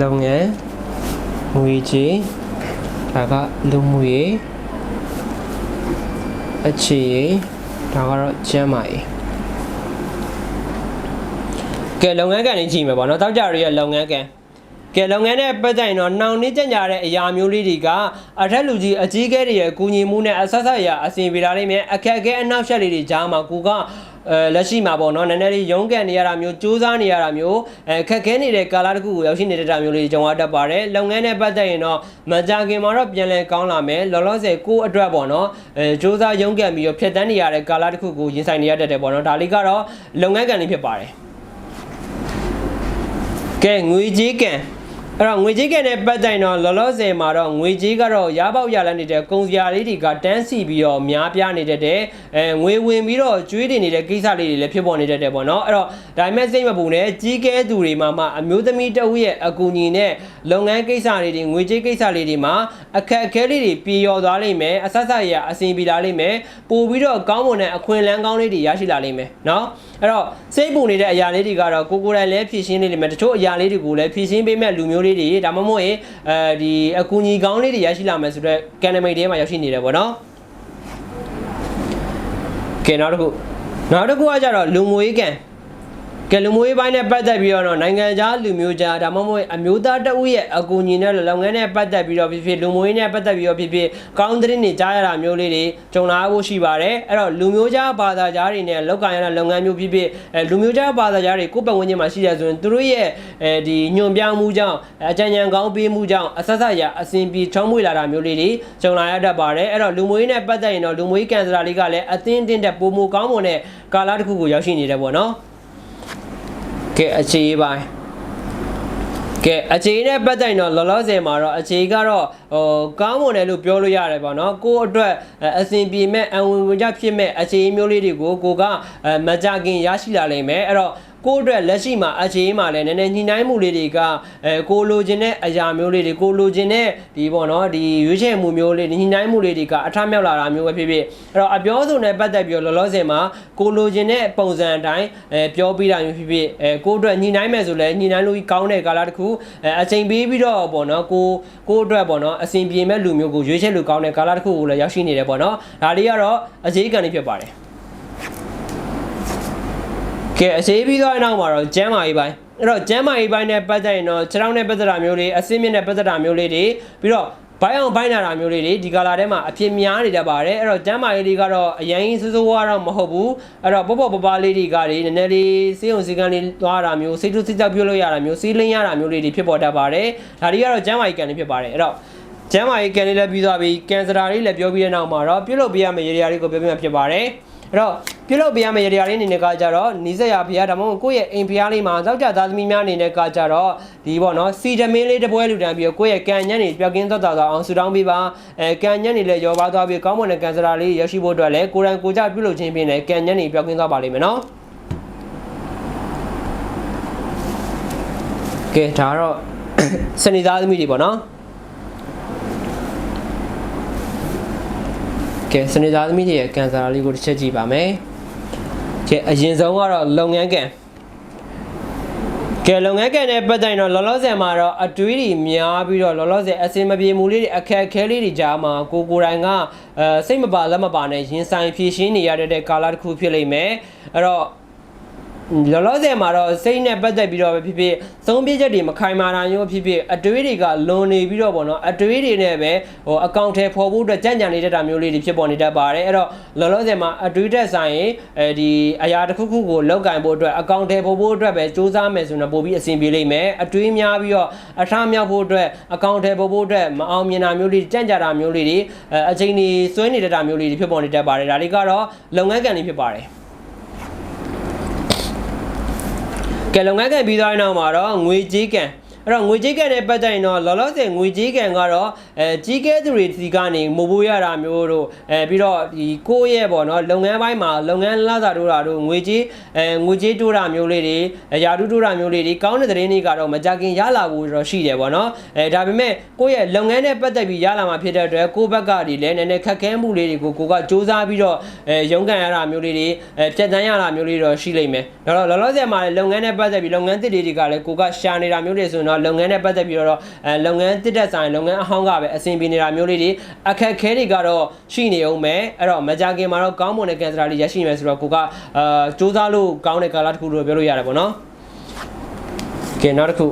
လုပ်ငန်းငွေကြေးဒါကလူမှုရေးအခြေရေးဒါကတော့ကျန်းမာရေးကဲလုပ်ငန်းကန်လေးကြည့်မယ်ပေါ့နော်တောက်ကြရီရဲ့လုပ်ငန်းကန် ကဲလုပ်ငန်းနဲ့ပတ်သက်ရင်တော့နှောင်နှင်းကြကြတဲ့အရာမျိုးလေးတွေကအထက်လူကြီးအကြီးကဲတွေရဲ့ကူညီမှုနဲ့အဆက်ဆက်ရအစဉ်ပြေလာလိမ့်မယ်အခက်အခဲအနောက်ရှက်လေးတွေကြားမှာကိုကအဲလက်ရှိမှာပေါ့နော်နည်းနည်းလေးရုန်းကန်နေရတာမျိုးစူးစမ်းနေရတာမျိုးအဲခက်ခဲနေတဲ့ကာလတစ်ခုကိုရောက်ရှိနေတဲ့တာမျိုးလေးကြုံရတတ်ပါတယ်လုပ်ငန်းနဲ့ပတ်သက်ရင်တော့မကြခင်မှာတော့ပြန်လည်ကောင်းလာမယ်လောလောဆယ်ကိုယ့်အတွက်ပေါ့နော်အဲစူးစမ်းရုန်းကန်ပြီးတော့ဖြတ်တန်းနေရတဲ့ကာလတစ်ခုကိုရင်ဆိုင်နေရတတ်တယ်ပေါ့နော်ဒါလေးကတော့လုပ်ငန်းကန်လေးဖြစ်ပါတယ်ကဲငွေကြေးကန် အဲ့တော့ငွေကြေးကနဲ့ပတ်တိုင်တော့လောလောဆယ်မှာတော့ငွေကြေးကတော့ရပေါက်ရလန်းနေတဲ့ကုန်စရာလေးတွေကတန်းစီပြီးတော့များပြားနေတတ်တယ်အဲငွေဝင်ပြီးတော့ကျွေးတင်နေတဲ့ကိစ္စလေးတွေလည်းဖြစ်ပေါ်နေတတ်တယ်ပေါ့နော်အဲ့တော့ဒါပေမဲ့စိတ်မပူနဲ့ကြီးကဲသူတွေမှာမှအမျိုးသမီးတအုပ်ရဲ့အကူအညီနဲ့လုပ်ငန်းကိစ္စလေးတွေငွေကြေးကိစ္စလေးတွေမှာအခက်အခဲလေးတွေပြေလျော်သွားလိမ့်မယ်အဆက်ဆက်ရအဆင်ပြေလာလိမ့်မယ်ပို့ပြီးတော့ကောင်းမွန်တဲ့အခွင့်အလမ်းကောင်းလေးတွေရရှိလာလိမ့်မယ်နော်အဲ့တော့စိတ်ပူနေတဲ့အရာလေးတွေကတော့ကိုကိုယ်တိုင်လည်းဖြည့်ရှင်းနေလိမ့်မယ်တချို့အရာလေးတွေကိုလည်းဖြည့်ရှင်းပေးမဲ့လူမျိုးလေးတွေဒါမှမဟုတ်ရင်အဲဒီအကူအညီကောင်းလေးတွေရရှိလာမယ်ဆိုတော့ကန်နမိတ်ထဲမှာရောက်ရှိနေတယ်ပေါ့နော်ကဲနောက်တစ်ခုနောက်တစ်ခုကကြတော့လူမျိုးရေးကန် ကဲလူမျိုးရေးပိုင်းနဲ့ပတ်သက်ပြီးတော့နိုင်ငံခြားလူမျိုးကြားဒါမှမဟုတ်အမျိုးသားတအုပ်ရဲ့အကူအညီနဲ့လုပ်ငန်းနဲ့ပတ်သက်ပြီးတော့ဖြစ်ဖြစ်လူမျိုးရေးနဲ့ပတ်သက်ပြီးတော့ဖြစ်ဖြစ်ကောင်းတဲ့နေကြားရတာမျိုးလေးတွေကြုံလာဖို့ရှိပါတယ်အဲ့တော့လူမျိုးကြားဘာသာကြားတွေနဲ့လောက်ကန်ရတဲ့လုပ်ငန်းမျိုးဖြစ်ဖြစ်အဲလူမျိုးကြားဘာသာကြားတွေကိုယ့်ပတ်ဝန်းကျင်မှာရှိတယ်ဆိုရင်သူတို့ရဲ့အဲဒီညွန်ပြောင်းမှုကြောင့်အကြံဉာဏ်ကောင်းပေးမှုကြောင့်အဆက်ဆက်ရအစဉ်ပြေချောင်းမွေလာတာမျိုးလေးတွေကြုံလာရတတ်ပါတယ်အဲ့တော့လူမျိုးရေးနဲ့ပတ်သက်ရင်တော့လူမျိုးရေးကန်ဆာလေးကလည်းအသင်းတင်းတဲ့ပုံမူကောင်းမွန်တဲ့ကာလတစ်ခုကိုရောက်ရှိနေတယ်ပေါ့နော် ကဲအခြေပိုင်းကဲအခြေနဲ့ပတ်သက်ရင်တော့လောလောဆယ်မှာတော့အခြေကတော့ဟိုကောင်းမွန်တယ်လို့ပြောလို့ရတယ်ပေါ့နော်ကိုယ့်အတွက်အဆင်ပြေမဲ့အဝင်ဝင်ကြဖြစ်မဲ့အခြေမျိုးလေးတွေကိုကိုကမကြခင်ရရှိလာနိုင်မယ်အဲ့တော့ ကိုယ့်အတွက်လက်ရှိမှာအခြေအေးမှာလည်းနည်းနည်းညှိနှိုင်းမှုလေးတွေကအဲကိုလိုချင်တဲ့အရာမျိုးလေးတွေကိုလိုချင်တဲ့ဒီပေါ့နော်ဒီရွေးချယ်မှုမျိုးလေးညှိနှိုင်းမှုလေးတွေကအထမြောက်လာတာမျိုးပဲဖြစ်ဖြစ်အဲ့တော့အပြောစုံနဲ့ပတ်သက်ပြီးတော့လောလောဆယ်မှာကိုလိုချင်တဲ့ပုံစံအတိုင်းအဲပြောပြတာမျိုးဖြစ်ဖြစ်အဲကိုယ့်အတွက်ညှိနှိုင်းမယ်ဆိုလည်းညှိနှိုင်းလို့ကောင်းတဲ့ကာလတစ်ခုအဲအချိန်ပေးပြီးတော့ပေါ့နော်ကိုကိုအတွက်ပေါ့နော်အစဉ်ပြေမဲ့လူမျိုးကိုရွေးချယ်လို့ကောင်းတဲ့ကာလတစ်ခုကိုလည်းရောက်ရှိနေတယ်ပေါ့နော်ဒါလေးကတော့အခြေခံလေးဖြစ်ပါတယ် ကဲအခြေပြီးတော့နောက်မှာတော့ကျမ်းမာရေးပိုင်းအဲ့တော့ကျမ်းမာရေးပိုင်းနဲ့ပတ်သက်ရင်တော့ခြေထောက်နဲ့ပတ်သက်တာမျိုးလေးအစင်းမြင့်နဲ့ပတ်သက်တာမျိုးလေးတွေပြီးတော့ဘိုင်းအောင်ဘိုင်းနာတာမျိုးလေးတွေဒီကာလာထဲမှာအဖြစ်များနေတတ်ပါတယ်အဲ့တော့ကျမ်းမာရေးတွေကတော့အရင်စိုးစိုးဝါတော့မဟုတ်ဘူးအဲ့တော့ပေါ့ပေါ့ပပလေးတွေကတွေနည်းနည်းလေးစေးုံစည်းကမ်းလေးသွားတာမျိုးစိတ်ထုစိတ်ကြောက်ပြုတ်လို့ရတာမျိုးစီးလင်းရတာမျိုးလေးတွေဖြစ်ပေါ်တတ်ပါတယ်ဒါတွေကတော့ကျမ်းမာရေးကန်တွေဖြစ်ပါတယ်အဲ့တော့ကျမ်းမာရေးကန်လေးလည်းပြီးသွားပြီကန်ဆာလေးလည်းပြောပြီးတဲ့နောက်မှာတော့ပြုတ်လို့ပြရမယ့်ရေရာလေးကိုပြောပြမှာဖြစ်ပါတယ်အဲ့တော့ ပြုလုပ်ပြရမယ့်ရတရားလေးအနေနဲ့ကကြတော့နီးစက်ရဖျားဒါမှမဟုတ်ကိုယ့်ရဲ့အိမ်ဖျားလေးမှာသောက်ကြသားသမီးများအနေနဲ့ကကြတော့ဒီပေါ့နော်စီတမင်းလေးတစ်ပွဲလူတန်းပြီးတော့ကိုယ့်ရဲ့ကံညံ့နေပျောက်ကင်းသက်သာသွားအောင်ဆူတောင်းပေးပါအဲကံညံ့နေလည်းရောပါသွားပြီးကောင်းမွန်တဲ့ကံစရာလေးရရှိဖို့အတွက်လည်းကိုယ်တိုင်ကိုယ်ကြပြုလုပ်ခြင်းဖြင့်လည်းကံညံ့နေပျောက်ကင်းသွားပါလိမ့်မယ်နော်ကဲဒါကတော့စနေသားသမီးတွေပေါ့နော်ကဲစနေသားသမီးတွေရဲ့ကံစရာလေးကိုတစ်ချက်ကြည့်ပါမယ် ကဲအရင်ဆုံးကတော့လုပ်ငန်းကံကဲလုပ်ငန်းကံနဲ့ပတ်သက်ရင်တော့လောလောဆယ်မှာတော့အတွေးတွေများပြီးတော့လောလောဆယ်အစင်မပြေမှုလေးတွေအခက်အခဲလေးတွေကြားမှာကိုကိုယ်တိုင်ကအဲစိတ်မပါလက်မပါနဲ့ရင်ဆိုင်ဖြည့်ရှင်းနေရတဲ့ကာလတစ်ခုဖြစ်လိမ့်မယ်အဲ့တော့ လောလောဆယ်မှာတော့စိတ်နဲ့ပတ်သက်ပြီးတော့ပဲဖြစ်ဖြစ်သုံးပြချက်တွေမခိုင်မာတာမျိုးဖြစ်ဖြစ်အတွေးတွေကလွန်နေပြီးတော့ပေါ့နော်အတွေးတွေနဲ့ပဲဟိုအကောင့်ထဲပေါ်ဖို့အတွက်ကြံ့ကြံနေတတ်တာမျိုးလေးတွေဖြစ်ပေါ်နေတတ်ပါတယ်အဲ့တော့လောလောဆယ်မှာအတွေးတက်ဆိုင်ရင်အဲဒီအရာတစ်ခုခုကိုလောက်ကင်ဖို့အတွက်အကောင့်ထဲပေါ်ဖို့အတွက်ပဲစူးစမ်းမယ်ဆိုရင်တော့ပို့ပြီးအဆင်ပြေလိမ့်မယ်အတွေးများပြီးတော့အထားမြောက်ဖို့အတွက်အကောင့်ထဲပေါ်ဖို့အတွက်မအောင်မြင်တာမျိုးလေးကြံ့ကြတာမျိုးလေးတွေအဲအချိန်ကြီးဆွဲနေတတ်တာမျိုးလေးတွေဖြစ်ပေါ်နေတတ်ပါတယ်ဒါတွေကတော့လုပ်ငန်းကံတွေဖြစ်ပါတယ် ကဲလုပ်ငန်းကံပြီးသွားရင်တော့မှာတော့ငွေကြေးကံ အဲ့တော့ငွေကြေးကံနဲ့ပတ်သက်ရင်တော့လောလောဆယ်ငွေကြေးကံကတော့အဲကြီးကဲသူတွေစီကနေမမိုးရတာမျိုးတို့အဲပြီးတော့ဒီကိုယ့်ရဲ့ပေါ့နော်လုပ်ငန်းပိုင်းမှာလုပ်ငန်းလစာတိုးတာတို့ငွေကြေးအဲငွေကြေးတိုးတာမျိုးလေးတွေအရာတူးတိုးတာမျိုးလေးတွေကောင်းတဲ့သတင်းတွေကတော့မကြခင်ရလာဖို့တော့ရှိတယ်ပေါ့နော်အဲဒါပေမဲ့ကိုယ့်ရဲ့လုပ်ငန်းနဲ့ပတ်သက်ပြီးရလာမှာဖြစ်တဲ့အတွက်ကိုယ့်ဘက်ကဒီလည်းနည်းနည်းခက်ခဲမှုလေးတွေကိုကိုကစူးစမ်းပြီးတော့အဲရုန်းကန်ရတာမျိုးလေးတွေအဲပြတ်တန်းရတာမျိုးလေးတော့ရှိလိမ့်မယ်ဒါတော့လောလောဆယ်မှာလည်းလုပ်ငန်းနဲ့ပတ်သက်ပြီးလုပ်ငန်းတစ်တွေကလည်းကိုကရှာနေတာမျိုးတွေဆိုရင်တော့လုပ်ငန်းနဲ့ပတ်သက်ပြီးတော့အဲလုပ်ငန်းတစ်တက်ဆိုင်လုပ်ငန်းအဟောင်းကပဲအဆင်ပြေနေတာမျိုးလေးတွေအခက်ခဲတွေကတော့ရှိနေအောင်မယ်အဲ့တော့မကြခင်မှာတော့ကောင်းမွန်တဲ့ကန်စရာလေးရရှိနေမယ်ဆိုတော့ကိုကအာစူးစမ်းလို့ကောင်းတဲ့ကာလတစ်ခုလို့ပြောလို့ရတယ်ပေါ့နော်ကဲနောက်တစ်ခု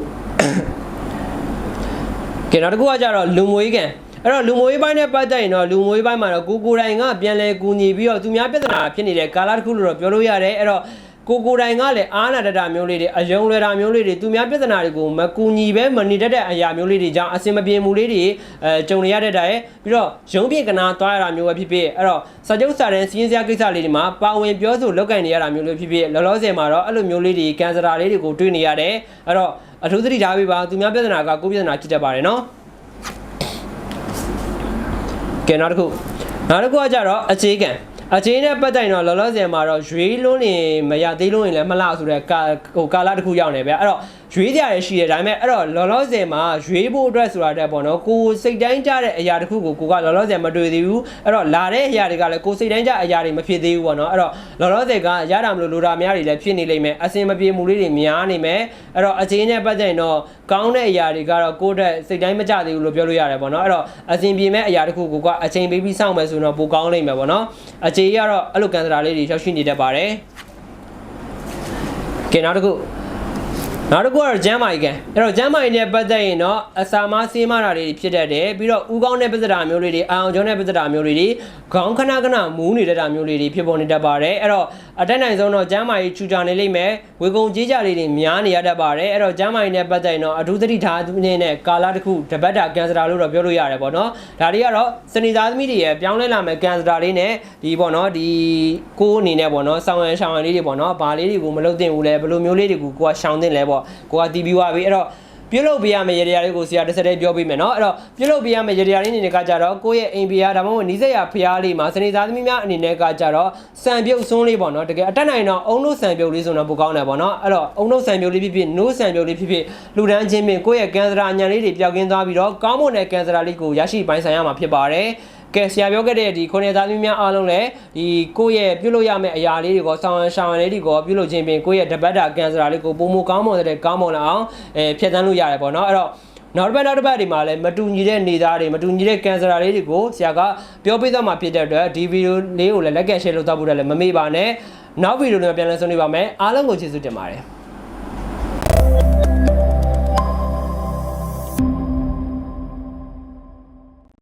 ကဲနောက်တစ်ခုကကြတော့လူမွေးကန်အဲ့တော့လူမွေးပိုင်းနဲ့ပတ်သက်ရင်တော့လူမွေးပိုင်းမှာတော့ကိုကိုတိုင်ကပြန်လဲကူညီပြီးတော့သူများပြဿနာဖြစ်နေတဲ့ကာလတစ်ခုလို့တော့ပြောလို့ရတယ်အဲ့တော့ ကိုကိုတိုင်ကလည်းအားနာတတာမျိုးလေးတွေအယုံလွယ်တာမျိုးလေးတွေသူများပြဿနာတွေကိုမကူညီပဲမနေတတ်တဲ့အရာမျိုးလေးတွေကြောင့်အစင်မပြေမှုလေးတွေအဲကြုံနေရတတ်တယ်ပြီးတော့ရုံးပြကနာသွားရတာမျိုးပဲဖြစ်ဖြစ်အဲ့တော့စာချုပ်စာတမ်းစီးရင်စရာကိစ္စလေးတွေမှာပါဝင်ပြောဆိုလောက်ကင်နေရတာမျိုးလေးဖြစ်ဖြစ်လောလောဆယ်မှာတော့အဲ့လိုမျိုးလေးတွေကန်စရာလေးတွေကိုတွေးနေရတယ်အဲ့တော့အထူးသတိထားပေးပါသူများပြဿနာကကိုယ်ပြဿနာဖြစ်တတ်ပါတယ်နော်ကဲနောက်တစ်ခုနောက်တစ်ခုကကြတော့အခြေခံ အခြေနဲ့ပတ်သက်ရင်တော့လောလောဆယ်မှာတော့ရွေးလွန်းနေမရသေးလို့ရင်လည်းမလားဆိုတဲ့ကာဟိုကာလတစ်ခုရောက်နေဗျအဲ့တော့ ရွေးကြရရှိတယ်ဒါပေမဲ့အဲ့တော့လောလောဆယ်မှာရွေးဖို့အတွက်ဆိုတာတက်ပေါ့နော်ကိုစိတ်တိုင်းကြတဲ့အရာတစ်ခုကိုကိုကလောလောဆယ်မတွေ့သေးဘူးအဲ့တော့လာတဲ့အရာတွေကလည်းကိုစိတ်တိုင်းကြအရာတွေမဖြစ်သေးဘူးပေါ့နော်အဲ့တော့လောလောဆယ်ကရတာမလို့လိုတာများတွေလည်းဖြစ်နေလိမ့်မယ်အစင်မပြေမှုလေးတွေများနေမယ်အဲ့တော့အခြေနဲ့ပတ်သက်ရင်တော့ကောင်းတဲ့အရာတွေကတော့ကိုယ့်အတွက်စိတ်တိုင်းမကြသေးဘူးလို့ပြောလို့ရတယ်ပေါ့နော်အဲ့တော့အစင်ပြေမဲ့အရာတစ်ခုကိုကအချိန်ပေးပြီးစောင့်မယ်ဆိုတော့ပိုကောင်းလိမ့်မယ်ပေါ့နော်အခြေကတော့အဲ့လိုကန်စရာလေးတွေရောက်ရှိနေတတ်ပါတယ်ကဲနောက်တစ်ခု နောက်တစ်ခုကတော့ဂျမ်းမိုင်ကန်အဲ့တော့ဂျမ်းမိုင်နဲ့ပတ်သက်ရင်တော့အစာမဆေးမတာတွေဖြစ်တတ်တယ်ပြီးတော့ဥကောင်းတဲ့ပစ္စတာမျိုးလေးတွေအာအောင်ကျောင်းတဲ့ပစ္စတာမျိုးလေးတွေခေါင်းခဏခဏမူးနေတတ်တာမျိုးလေးတွေဖြစ်ပေါ်နေတတ်ပါတယ်အဲ့တော့အတက်နိုင်ဆုံးတော့ဂျမ်းမိုင်ချူချာနေလိမ့်မယ်ဝေကုံကြီးကြလေးတွေများနေရတတ်ပါတယ်အဲ့တော့ဂျမ်းမိုင်နဲ့ပတ်သက်ရင်တော့အထူးသတိထားနေတဲ့ကာလာတစ်ခုတပတ်တာကန်စတာလို့တော့ပြောလို့ရတယ်ပေါ့နော်ဒါတွေကတော့စနေသားသမီးတွေရဲ့ပြောင်းလဲလာမဲ့ကန်စတာလေးနဲ့ဒီပေါ့နော်ဒီကိုအနေနဲ့ပေါ့နော်ဆောင်းရန်ရှောင်းရန်လေးတွေပေါ့နော်ဘာလေးတွေကိုမလုပ်သင့်ဘူးလဲဘယ်လိုမျိုးလေးတွေကိုကိုကရှောင်းသင့်လဲပေါ့ကိုကတီးပြီးွားပြီအဲ့တော့ ပြုတ်လုပ်ပေးရမယ့်ရေတရားလေးကိုဆရာတစ်ဆက်တည်းပြောပေးမယ်နော်အဲ့တော့ပြုတ်လုပ်ပေးရမယ့်ရေတရားလေးအနေနဲ့ကကြတော့ကိုယ့်ရဲ့အိမ်ပြားဒါမှမဟုတ်နီးစက်ရဖျားလေးမှာစနေသားသမီးများအနေနဲ့ကကြတော့စံပြုတ်စွန်းလေးပေါ့နော်တကယ်အတက်နိုင်တော့အုံလို့စံပြုတ်လေးဆိုတော့ပိုကောင်းတယ်ပေါ့နော်အဲ့တော့အုံလို့စံပြုတ်လေးဖြစ်ဖြစ်နိုးစံပြုတ်လေးဖြစ်ဖြစ်လူတန်းချင်းပင်ကိုယ့်ရဲ့ကင်ဆရာညံလေးတွေပျောက်ကင်းသွားပြီးတော့ကောင်းမွန်တဲ့ကင်ဆရာလေးကိုရရှိပိုင်းဆိုင်ရမှာဖြစ်ပါတယ် ကဲဆရာပြောခဲ့တဲ့ဒီခုနှစ်သားသမီးများအားလုံးလည်းဒီကိုယ့်ရဲ့ပြုလုပ်ရမယ့်အရာလေးတွေကိုဆောင်ရန်ရှောင်ရန်လေးတွေကိုပြုလုပ်ခြင်းဖြင့်ကိုယ့်ရဲ့တပတ်တာကန်ဆရာလေးကိုပုံမကောင်းမွန်တဲ့ကောင်းမွန်လာအောင်အဲဖြတ်သန်းလို့ရတယ်ပေါ့နော်အဲ့တော့နောက်တစ်ပတ်နောက်တစ်ပတ်ဒီမှာလည်းမတူညီတဲ့နေသားတွေမတူညီတဲ့ကန်ဆရာလေးတွေကိုဆရာကပြောပြသွားမှာဖြစ်တဲ့အတွက်ဒီဗီဒီယိုလေးကိုလည်းလက်ကဲ share လုပ်သွားဖို့လည်းမမေ့ပါနဲ့နောက်ဗီဒီယိုတွေမှာပြန်လည်ဆွေးနွေးပါမယ်အားလုံးကိုကျေးဇူးတင်ပါတယ်